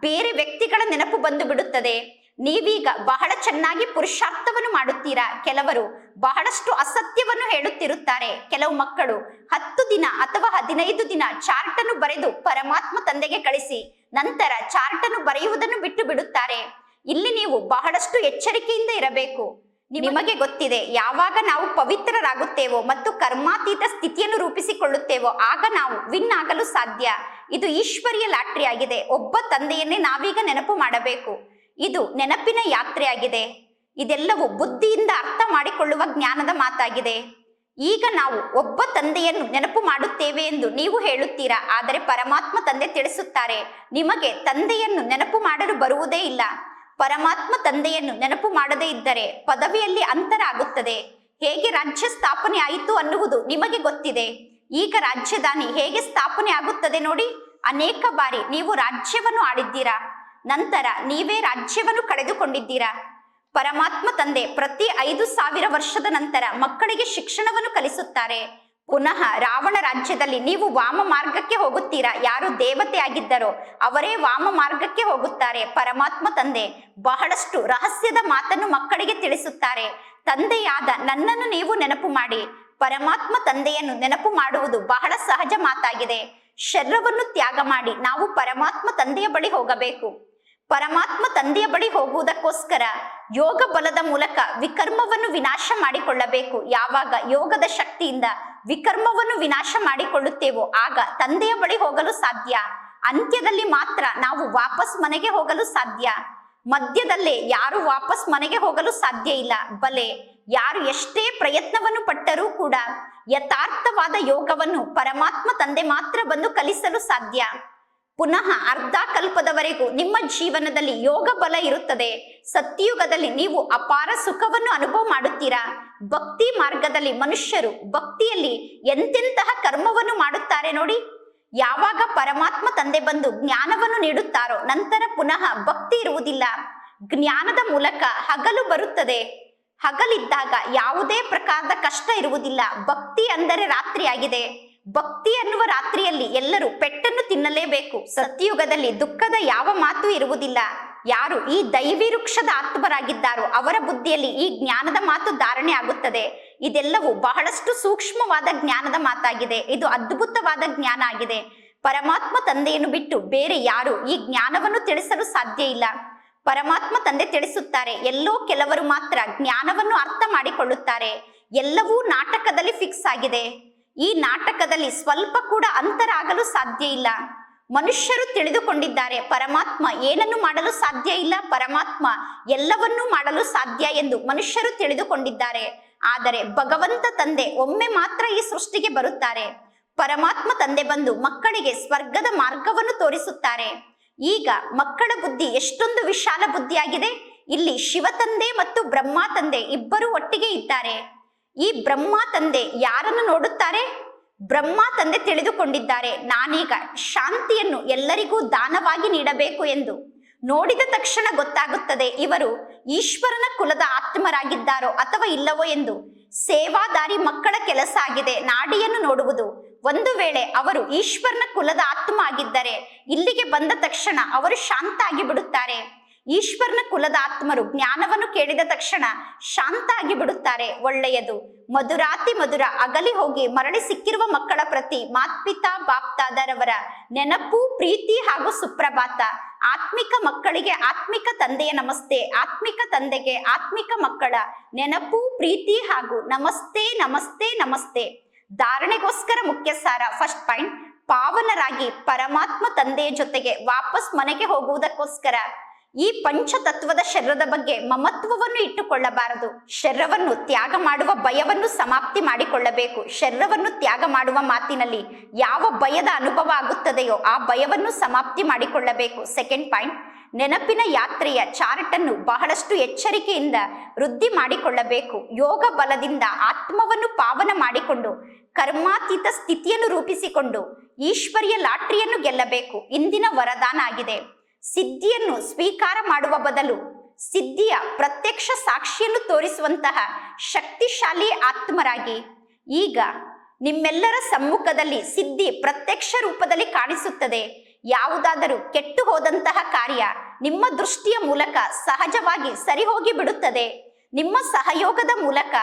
ಬೇರೆ ವ್ಯಕ್ತಿಗಳ ನೆನಪು ಬಂದು ಬಿಡುತ್ತದೆ. ನೀವೀಗ ಬಹಳ ಚೆನ್ನಾಗಿ ಪುರುಷಾರ್ಥವನ್ನು ಮಾಡುತ್ತೀರಾ? ಕೆಲವರು ಬಹಳಷ್ಟು ಅಸತ್ಯವನ್ನು ಹೇಳುತ್ತಿರುತ್ತಾರೆ. ಕೆಲವು ಮಕ್ಕಳು ಹತ್ತು ದಿನ ಅಥವಾ ಹದಿನೈದು ದಿನ ಚಾರ್ಟನ್ನು ಬರೆದು ಪರಮಾತ್ಮ ತಂದೆಗೆ ಕಳಿಸಿ, ನಂತರ ಚಾರ್ಟನ್ನು ಬರೆಯುವುದನ್ನು ಬಿಟ್ಟು ಬಿಡುತ್ತಾರೆ. ಇಲ್ಲಿ ನೀವು ಬಹಳಷ್ಟು ಎಚ್ಚರಿಕೆಯಿಂದ ಇರಬೇಕು. ನಿಮಗೆ ಗೊತ್ತಿದೆ ಯಾವಾಗ ನಾವು ಪವಿತ್ರರಾಗುತ್ತೇವೋ ಮತ್ತು ಕರ್ಮಾತೀತ ಸ್ಥಿತಿಯನ್ನು ರೂಪಿಸಿಕೊಳ್ಳುತ್ತೇವೋ ಆಗ ನಾವು ವಿನ್ ಆಗಲು ಸಾಧ್ಯ. ಇದು ಈಶ್ವರಿಯ ಲಾಟ್ರಿ ಆಗಿದೆ ಒಬ್ಬ ತಂದೆಯನ್ನೇ ನಾವೀಗ ನೆನಪು ಮಾಡಬೇಕು. ಇದು ನೆನಪಿನ ಯಾತ್ರೆಯಾಗಿದೆ. ಇದೆಲ್ಲವೂ ಬುದ್ಧಿಯಿಂದ ಅರ್ಥ ಮಾಡಿಕೊಳ್ಳುವ ಜ್ಞಾನದ ಮಾತಾಗಿದೆ. ಈಗ ನಾವು ಒಬ್ಬ ತಂದೆಯನ್ನು ನೆನಪು ಮಾಡುತ್ತೇವೆ ಎಂದು ನೀವು ಹೇಳುತ್ತೀರಾ? ಆದರೆ ಪರಮಾತ್ಮ ತಂದೆ ತಿಳಿಸುತ್ತಾರೆ ನಿಮಗೆ ತಂದೆಯನ್ನು ನೆನಪು ಮಾಡಲು ಬರುವುದೇ ಇಲ್ಲ. ಪರಮಾತ್ಮ ತಂದೆಯನ್ನು ನೆನಪು ಮಾಡದೇ ಇದ್ದರೆ ಪದವಿಯಲ್ಲಿ ಅಂತರ ಆಗುತ್ತದೆ ಹೇಗೆ ರಾಜ್ಯ ಸ್ಥಾಪನೆ ಆಯಿತು ಅನ್ನುವುದು ನಿಮಗೆ ಗೊತ್ತಿದೆ. ಈಗ ರಾಜ್ಯದಾನಿ ಹೇಗೆ ಸ್ಥಾಪನೆ ಆಗುತ್ತದೆ ನೋಡಿ. ಅನೇಕ ಬಾರಿ ನೀವು ರಾಜ್ಯವನ್ನು ಆಡಿದ್ದೀರಾ ನಂತರ ನೀವೇ ರಾಜ್ಯವನ್ನು ಕಳೆದುಕೊಂಡಿದ್ದೀರಾ. ಪರಮಾತ್ಮ ತಂದೆ ಪ್ರತಿ ಐದು ಸಾವಿರ ವರ್ಷದ ನಂತರ ಮಕ್ಕಳಿಗೆ ಶಿಕ್ಷಣವನ್ನು ಕಲಿಸುತ್ತಾರೆ. ಪುನಃ ರಾವಣ ರಾಜ್ಯದಲ್ಲಿ ನೀವು ವಾಮ ಮಾರ್ಗಕ್ಕೆ ಹೋಗುತ್ತೀರಾ? ಯಾರು ದೇವತೆ ಆಗಿದ್ದರೋ ಅವರೇ ವಾಮ ಮಾರ್ಗಕ್ಕೆ ಹೋಗುತ್ತಾರೆ. ಪರಮಾತ್ಮ ತಂದೆ, ಬಹಳಷ್ಟು ರಹಸ್ಯದ ಮಾತನ್ನು ಮಕ್ಕಳಿಗೆ ತಿಳಿಸುತ್ತಾರೆ. ತಂದೆಯಾದ ನನ್ನನ್ನು ನೀವು ನೆನಪು ಮಾಡಿ. ಪರಮಾತ್ಮ ತಂದೆಯನ್ನು ನೆನಪು ಮಾಡುವುದು ಬಹಳ ಸಹಜ ಮಾತಾಗಿದೆ. ಶರೀರವನ್ನು ತ್ಯಾಗ ಮಾಡಿ ನಾವು ಪರಮಾತ್ಮ ತಂದೆಯ ಬಳಿ ಹೋಗಬೇಕು. ಪರಮಾತ್ಮ ತಂದೆಯ ಬಳಿ ಹೋಗುವುದಕ್ಕೋಸ್ಕರ ಯೋಗ ಬಲದ ಮೂಲಕ ವಿಕರ್ಮವನ್ನು ವಿನಾಶ ಮಾಡಿಕೊಳ್ಳಬೇಕು. ಯಾವಾಗ ಯೋಗದ ಶಕ್ತಿಯಿಂದ ವಿಕರ್ಮವನ್ನು ವಿನಾಶ ಮಾಡಿಕೊಳ್ಳುತ್ತೇವೋ, ಆಗ ತಂದೆಯ ಬಳಿ ಹೋಗಲು ಸಾಧ್ಯ. ಅಂತ್ಯದಲ್ಲಿ ಮಾತ್ರ ನಾವು ವಾಪಸ್ ಮನೆಗೆ ಹೋಗಲು ಸಾಧ್ಯ. ಮಧ್ಯದಲ್ಲೇ ಯಾರು ವಾಪಸ್ ಮನೆಗೆ ಹೋಗಲು ಸಾಧ್ಯ ಇಲ್ಲ. ಬಲೆ, ಯಾರು ಎಷ್ಟೇ ಪ್ರಯತ್ನವನ್ನು ಪಟ್ಟರೂ ಕೂಡ ಯಥಾರ್ಥವಾದ ಯೋಗವನ್ನು ಪರಮಾತ್ಮ ತಂದೆ ಮಾತ್ರ ಬಂದು ಕಲಿಸಲು ಸಾಧ್ಯ. ಪುನಃ ಅರ್ಧ ಕಲ್ಪದವರೆಗೂ ನಿಮ್ಮ ಜೀವನದಲ್ಲಿ ಯೋಗ ಬಲ ಇರುತ್ತದೆ. ಸತ್ಯಯುಗದಲ್ಲಿ ನೀವು ಅಪಾರ ಸುಖವನ್ನು ಅನುಭವ ಮಾಡುತ್ತೀರಾ? ಭಕ್ತಿ ಮಾರ್ಗದಲ್ಲಿ ಮನುಷ್ಯರು ಭಕ್ತಿಯಲ್ಲಿ ಎಂತೆಂತಹ ಕರ್ಮವನ್ನು ಮಾಡುತ್ತಾರೆ ನೋಡಿ. ಯಾವಾಗ ಪರಮಾತ್ಮ ತಂದೆ ಬಂದು ಜ್ಞಾನವನ್ನು ನೀಡುತ್ತಾರೋ ನಂತರ ಪುನಃ ಭಕ್ತಿ ಇರುವುದಿಲ್ಲ. ಜ್ಞಾನದ ಮೂಲಕ ಹಗಲು ಬರುತ್ತದೆ. ಹಗಲಿದ್ದಾಗ ಯಾವುದೇ ಪ್ರಕಾರದ ಕಷ್ಟ ಇರುವುದಿಲ್ಲ. ಭಕ್ತಿ ಅಂದರೆ ರಾತ್ರಿಯಾಗಿದೆ. ಭಕ್ತಿ ಅನ್ನುವ ರಾತ್ರಿಯಲ್ಲಿ ಎಲ್ಲರೂ ಪೆಟ್ಟನ್ನು ತಿನ್ನಲೇಬೇಕು. ಸತ್ಯಯುಗದಲ್ಲಿ ದುಃಖದ ಯಾವ ಮಾತು ಇರುವುದಿಲ್ಲ. ಯಾರು ಈ ದೈವಿ ವೃಕ್ಷದ ಆತ್ಮರಾಗಿದ್ದಾರೋ ಅವರ ಬುದ್ಧಿಯಲ್ಲಿ ಈ ಜ್ಞಾನದ ಮಾತು ಧಾರಣೆ ಆಗುತ್ತದೆ. ಇದೆಲ್ಲವೂ ಬಹಳಷ್ಟು ಸೂಕ್ಷ್ಮವಾದ ಜ್ಞಾನದ ಮಾತಾಗಿದೆ. ಇದು ಅದ್ಭುತವಾದ ಜ್ಞಾನ ಆಗಿದೆ. ಪರಮಾತ್ಮ ತಂದೆಯನ್ನು ಬಿಟ್ಟು ಬೇರೆ ಯಾರು ಈ ಜ್ಞಾನವನ್ನು ತಿಳಿಸಲು ಸಾಧ್ಯ ಇಲ್ಲ. ಪರಮಾತ್ಮ ತಂದೆ ತಿಳಿಸುತ್ತಾರೆ, ಎಲ್ಲೋ ಕೆಲವರು ಮಾತ್ರ ಜ್ಞಾನವನ್ನು ಅರ್ಥ ಮಾಡಿಕೊಳ್ಳುತ್ತಾರೆ. ಎಲ್ಲವೂ ನಾಟಕದಲ್ಲಿ ಫಿಕ್ಸ್ ಆಗಿದೆ. ಈ ನಾಟಕದಲ್ಲಿ ಸ್ವಲ್ಪ ಕೂಡ ಅಂತರ ಆಗಲು ಸಾಧ್ಯ ಇಲ್ಲ. ಮನುಷ್ಯರು ತಿಳಿದುಕೊಂಡಿದ್ದಾರೆ, ಪರಮಾತ್ಮ ಏನನ್ನು ಮಾಡಲು ಸಾಧ್ಯ ಇಲ್ಲ, ಪರಮಾತ್ಮ ಎಲ್ಲವನ್ನೂ ಮಾಡಲು ಸಾಧ್ಯ ಎಂದು ಮನುಷ್ಯರು ತಿಳಿದುಕೊಂಡಿದ್ದಾರೆ. ಆದರೆ ಭಗವಂತ ತಂದೆ ಒಮ್ಮೆ ಮಾತ್ರ ಈ ಸೃಷ್ಟಿಗೆ ಬರುತ್ತಾರೆ. ಪರಮಾತ್ಮ ತಂದೆ ಬಂದು ಮಕ್ಕಳಿಗೆ ಸ್ವರ್ಗದ ಮಾರ್ಗವನ್ನು ತೋರಿಸುತ್ತಾರೆ. ಈಗ ಮಕ್ಕಳ ಬುದ್ಧಿ ಎಷ್ಟೊಂದು ವಿಶಾಲ ಬುದ್ಧಿಯಾಗಿದೆ. ಇಲ್ಲಿ ಶಿವ ತಂದೆ ಮತ್ತು ಬ್ರಹ್ಮ ತಂದೆ ಇಬ್ಬರು ಒಟ್ಟಿಗೆ ಇದ್ದಾರೆ. ಈ ಬ್ರಹ್ಮ ತಂದೆ ಯಾರನ್ನು ನೋಡುತ್ತಾರೆ? ಬ್ರಹ್ಮ ತಂದೆ ತಿಳಿದುಕೊಂಡಿದ್ದಾರೆ. ನಾನೀಗ ಶಾಂತಿಯನ್ನು ಎಲ್ಲರಿಗೂ ದಾನವಾಗಿ ನೀಡಬೇಕು ಎಂದು. ನೋಡಿದ ತಕ್ಷಣ ಗೊತ್ತಾಗುತ್ತದೆ, ಇವರು ಈಶ್ವರನ ಕುಲದ ಆತ್ಮರಾಗಿದ್ದಾರೋ ಅಥವಾ ಇಲ್ಲವೋ ಎಂದು. ಸೇವಾದಾರಿ ಮಕ್ಕಳ ಕೆಲಸ ಆಗಿದೆ, ನಾಡಿಯನ್ನು ನೋಡುವುದು. ಒಂದು ವೇಳೆ ಅವರು ಈಶ್ವರನ ಕುಲದ ಆತ್ಮ ಆಗಿದ್ದರೆ, ಇಲ್ಲಿಗೆ ಬಂದ ತಕ್ಷಣ ಅವರು ಶಾಂತ ಆಗಿ ಬಿಡುತ್ತಾರೆ ಈಶ್ವರನ ಕುಲದ ಆತ್ಮರು ಜ್ಞಾನವನ್ನು ಕೇಳಿದ ತಕ್ಷಣ ಶಾಂತಾಗಿ ಬಿಡುತ್ತಾರೆ. ಒಳ್ಳೆಯದು. ಮಧುರಾತಿ ಮಧುರ ಅಗಲಿ ಹೋಗಿ ಮರಳಿ ಸಿಕ್ಕಿರುವ ಮಕ್ಕಳ ಪ್ರತಿ ಮಾತ್ಪಿತಾ, ಬಾಪ್ತಾದರವರ ನೆನಪು, ಪ್ರೀತಿ ಹಾಗೂ ಸುಪ್ರಭಾತ. ಆತ್ಮಿಕ ಮಕ್ಕಳಿಗೆ ಆತ್ಮಿಕ ತಂದೆಯ ನಮಸ್ತೆ, ಆತ್ಮಿಕ ತಂದೆಗೆ ಆತ್ಮಿಕ ಮಕ್ಕಳ ನೆನಪು, ಪ್ರೀತಿ ಹಾಗೂ ನಮಸ್ತೆ ನಮಸ್ತೆ ನಮಸ್ತೆ. ಧಾರಣೆಗೋಸ್ಕರ ಮುಖ್ಯ ಸಾರ ಫಸ್ಟ್ ಪಾಯಿಂಟ್ ಪಾವನರಾಗಿ ಪರಮಾತ್ಮ ತಂದೆಯ ಜೊತೆಗೆ ವಾಪಸ್ ಮನೆಗೆ ಹೋಗುವುದಕ್ಕೋಸ್ಕರ. ಈ ಪಂಚತತ್ವದ ಶರೀರದ ಬಗ್ಗೆ ಮಮತ್ವವನ್ನು ಇಟ್ಟುಕೊಳ್ಳಬಾರದು. ಶರೀರವನ್ನು ತ್ಯಾಗ ಮಾಡುವ ಭಯವನ್ನು ಸಮಾಪ್ತಿ ಮಾಡಿಕೊಳ್ಳಬೇಕು. ಶರೀರವನ್ನು ತ್ಯಾಗ ಮಾಡುವ ಮಾತಿನಲ್ಲಿ ಯಾವ ಭಯದ ಅನುಭವ ಆಗುತ್ತದೆಯೋ ಆ ಭಯವನ್ನು ಸಮಾಪ್ತಿ ಮಾಡಿಕೊಳ್ಳಬೇಕು. ಸೆಕೆಂಡ್ ಪಾಯಿಂಟ್ ನೆನಪಿನ ಯಾತ್ರೆಯ ಚಾರ್ಟನ್ನು ಬಹಳಷ್ಟು ಎಚ್ಚರಿಕೆಯಿಂದ ವೃದ್ಧಿ ಮಾಡಿಕೊಳ್ಳಬೇಕು. ಯೋಗ ಬಲದಿಂದ ಆತ್ಮವನ್ನು ಪಾವನ ಮಾಡಿಕೊಂಡು, ಕರ್ಮಾತೀತ ಸ್ಥಿತಿಯನ್ನು ರೂಪಿಸಿಕೊಂಡು, ಈಶ್ವರಿಯ ಲಾಟ್ರಿಯನ್ನು ಗೆಲ್ಲಬೇಕು. ಇಂದಿನ ವರದಾನ ಆಗಿದೆ. ಸಿದ್ಧಿಯನ್ನು ಸ್ವೀಕಾರ ಮಾಡುವ ಬದಲು ಸಿದ್ಧಿಯ ಪ್ರತ್ಯಕ್ಷ ಸಾಕ್ಷಿಯನ್ನು ತೋರಿಸುವಂತಹ ಶಕ್ತಿಶಾಲಿ ಆತ್ಮರಾಗಿ. ಈಗ ನಿಮ್ಮೆಲ್ಲರ ಸಮ್ಮುಖದಲ್ಲಿ ಸಿದ್ಧಿ ಪ್ರತ್ಯಕ್ಷ ರೂಪದಲ್ಲಿ ಕಾಣಿಸುತ್ತದೆ. ಯಾವುದಾದರೂ ಕೆಟ್ಟು ಹೋದಂತಹ ಕಾರ್ಯ ನಿಮ್ಮ ದೃಷ್ಟಿಯ ಮೂಲಕ ಸಹಜವಾಗಿ ಸರಿ ಹೋಗಿ ಬಿಡುತ್ತದೆ. ನಿಮ್ಮ ಸಹಯೋಗದ ಮೂಲಕ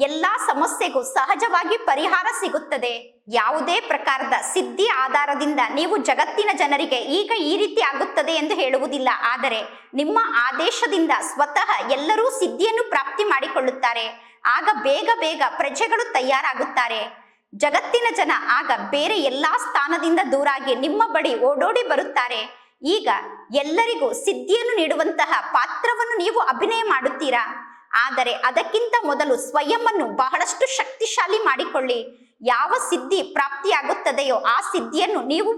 ಎಲ್ಲಾ ಸಮಸ್ಯೆಗೂ ಸಹಜವಾಗಿ ಪರಿಹಾರ ಸಿಗುತ್ತದೆ. ಯಾವುದೇ ಪ್ರಕಾರದ ಸಿದ್ಧಿ ಆಧಾರದಿಂದ ನೀವು ಜಗತ್ತಿನ ಜನರಿಗೆ ಈಗ ಈ ರೀತಿ ಆಗುತ್ತದೆ ಎಂದು ಹೇಳುವುದಿಲ್ಲ. ಆದರೆ ನಿಮ್ಮ ಆದೇಶದಿಂದ ಸ್ವತಃ ಎಲ್ಲರೂ ಸಿದ್ಧಿಯನ್ನು ಪ್ರಾಪ್ತಿ ಮಾಡಿಕೊಳ್ಳುತ್ತಾರೆ. ಆಗ ಬೇಗ ಬೇಗ ಪ್ರಜೆಗಳು ತಯಾರಾಗುತ್ತಾರೆ. ಜಗತ್ತಿನ ಜನ ಆಗ ಬೇರೆ ಎಲ್ಲಾ ಸ್ಥಾನದಿಂದ ದೂರಾಗಿ ನಿಮ್ಮ ಬಳಿ ಓಡೋಡಿ ಬರುತ್ತಾರೆ. ಈಗ ಎಲ್ಲರಿಗೂ ಸಿದ್ಧಿಯನ್ನು ನೀಡುವಂತಹ ಪಾತ್ರವನ್ನು ನೀವು ಅಭಿನಯ ಮಾಡುತ್ತೀರಾ? ಆದರೆ ಅದಕ್ಕಿಂತ ಮೊದಲು ಸ್ವಯಂವನ್ನು ಬಹಳಷ್ಟು ಶಕ್ತಿಶಾಲಿ ಮಾಡಿಕೊಳ್ಳಿ. ಯಾವ ಸಿದ್ಧಿ ಪ್ರಾಪ್ತಿಯಾಗುತ್ತದೆಯೋ ಆ ಸಿದ್ಧಿಯನ್ನು ನೀವು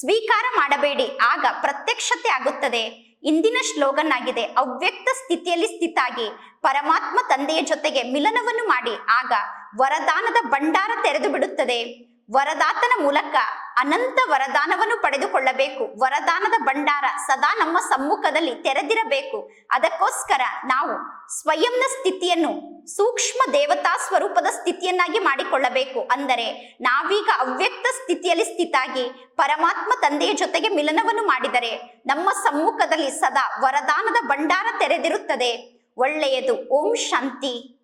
ಸ್ವೀಕಾರ ಮಾಡಬೇಡಿ. ಆಗ ಪ್ರತ್ಯಕ್ಷತೆ ಆಗುತ್ತದೆ. ಇಂದಿನ ಶ್ಲೋಗನ್ ಆಗಿದೆ ಅವ್ಯಕ್ತ ಸ್ಥಿತಿಯಲ್ಲಿ ಸ್ಥಿತಾಗಿ ಪರಮಾತ್ಮ ತಂದೆಯ ಜೊತೆಗೆ ಮಿಲನವನ್ನು ಮಾಡಿ. ಆಗ ವರದಾನದ ಭಂಡಾರ ತೆರೆದು ಬಿಡುತ್ತದೆ. ವರದಾತನ ಮೂಲಕ ಅನಂತ ವರದಾನವನ್ನು ಪಡೆದುಕೊಳ್ಳಬೇಕು. ವರದಾನದ ಭಂಡಾರ ಸದಾ ನಮ್ಮ ಸಮ್ಮುಖದಲ್ಲಿ ತೆರೆದಿರಬೇಕು. ಅದಕ್ಕೋಸ್ಕರ ನಾವು ಸ್ವಯಂನ ಸ್ಥಿತಿಯನ್ನು ಸೂಕ್ಷ್ಮ ದೇವತಾ ಸ್ವರೂಪದ ಸ್ಥಿತಿಯನ್ನಾಗಿ ಮಾಡಿಕೊಳ್ಳಬೇಕು. ಅಂದರೆ ನಾವೀಗ ಅವ್ಯಕ್ತ ಸ್ಥಿತಿಯಲ್ಲಿ ಸ್ಥಿತಾಗಿ ಪರಮಾತ್ಮ ತಂದೆಯ ಜೊತೆಗೆ ಮಿಲನವನ್ನು ಮಾಡಿದರೆ ನಮ್ಮ ಸಮ್ಮುಖದಲ್ಲಿ ಸದಾ ವರದಾನದ ಭಂಡಾರ ತೆರೆದಿರುತ್ತದೆ. ಒಳ್ಳೆಯದು. ಓಂ ಶಾಂತಿ.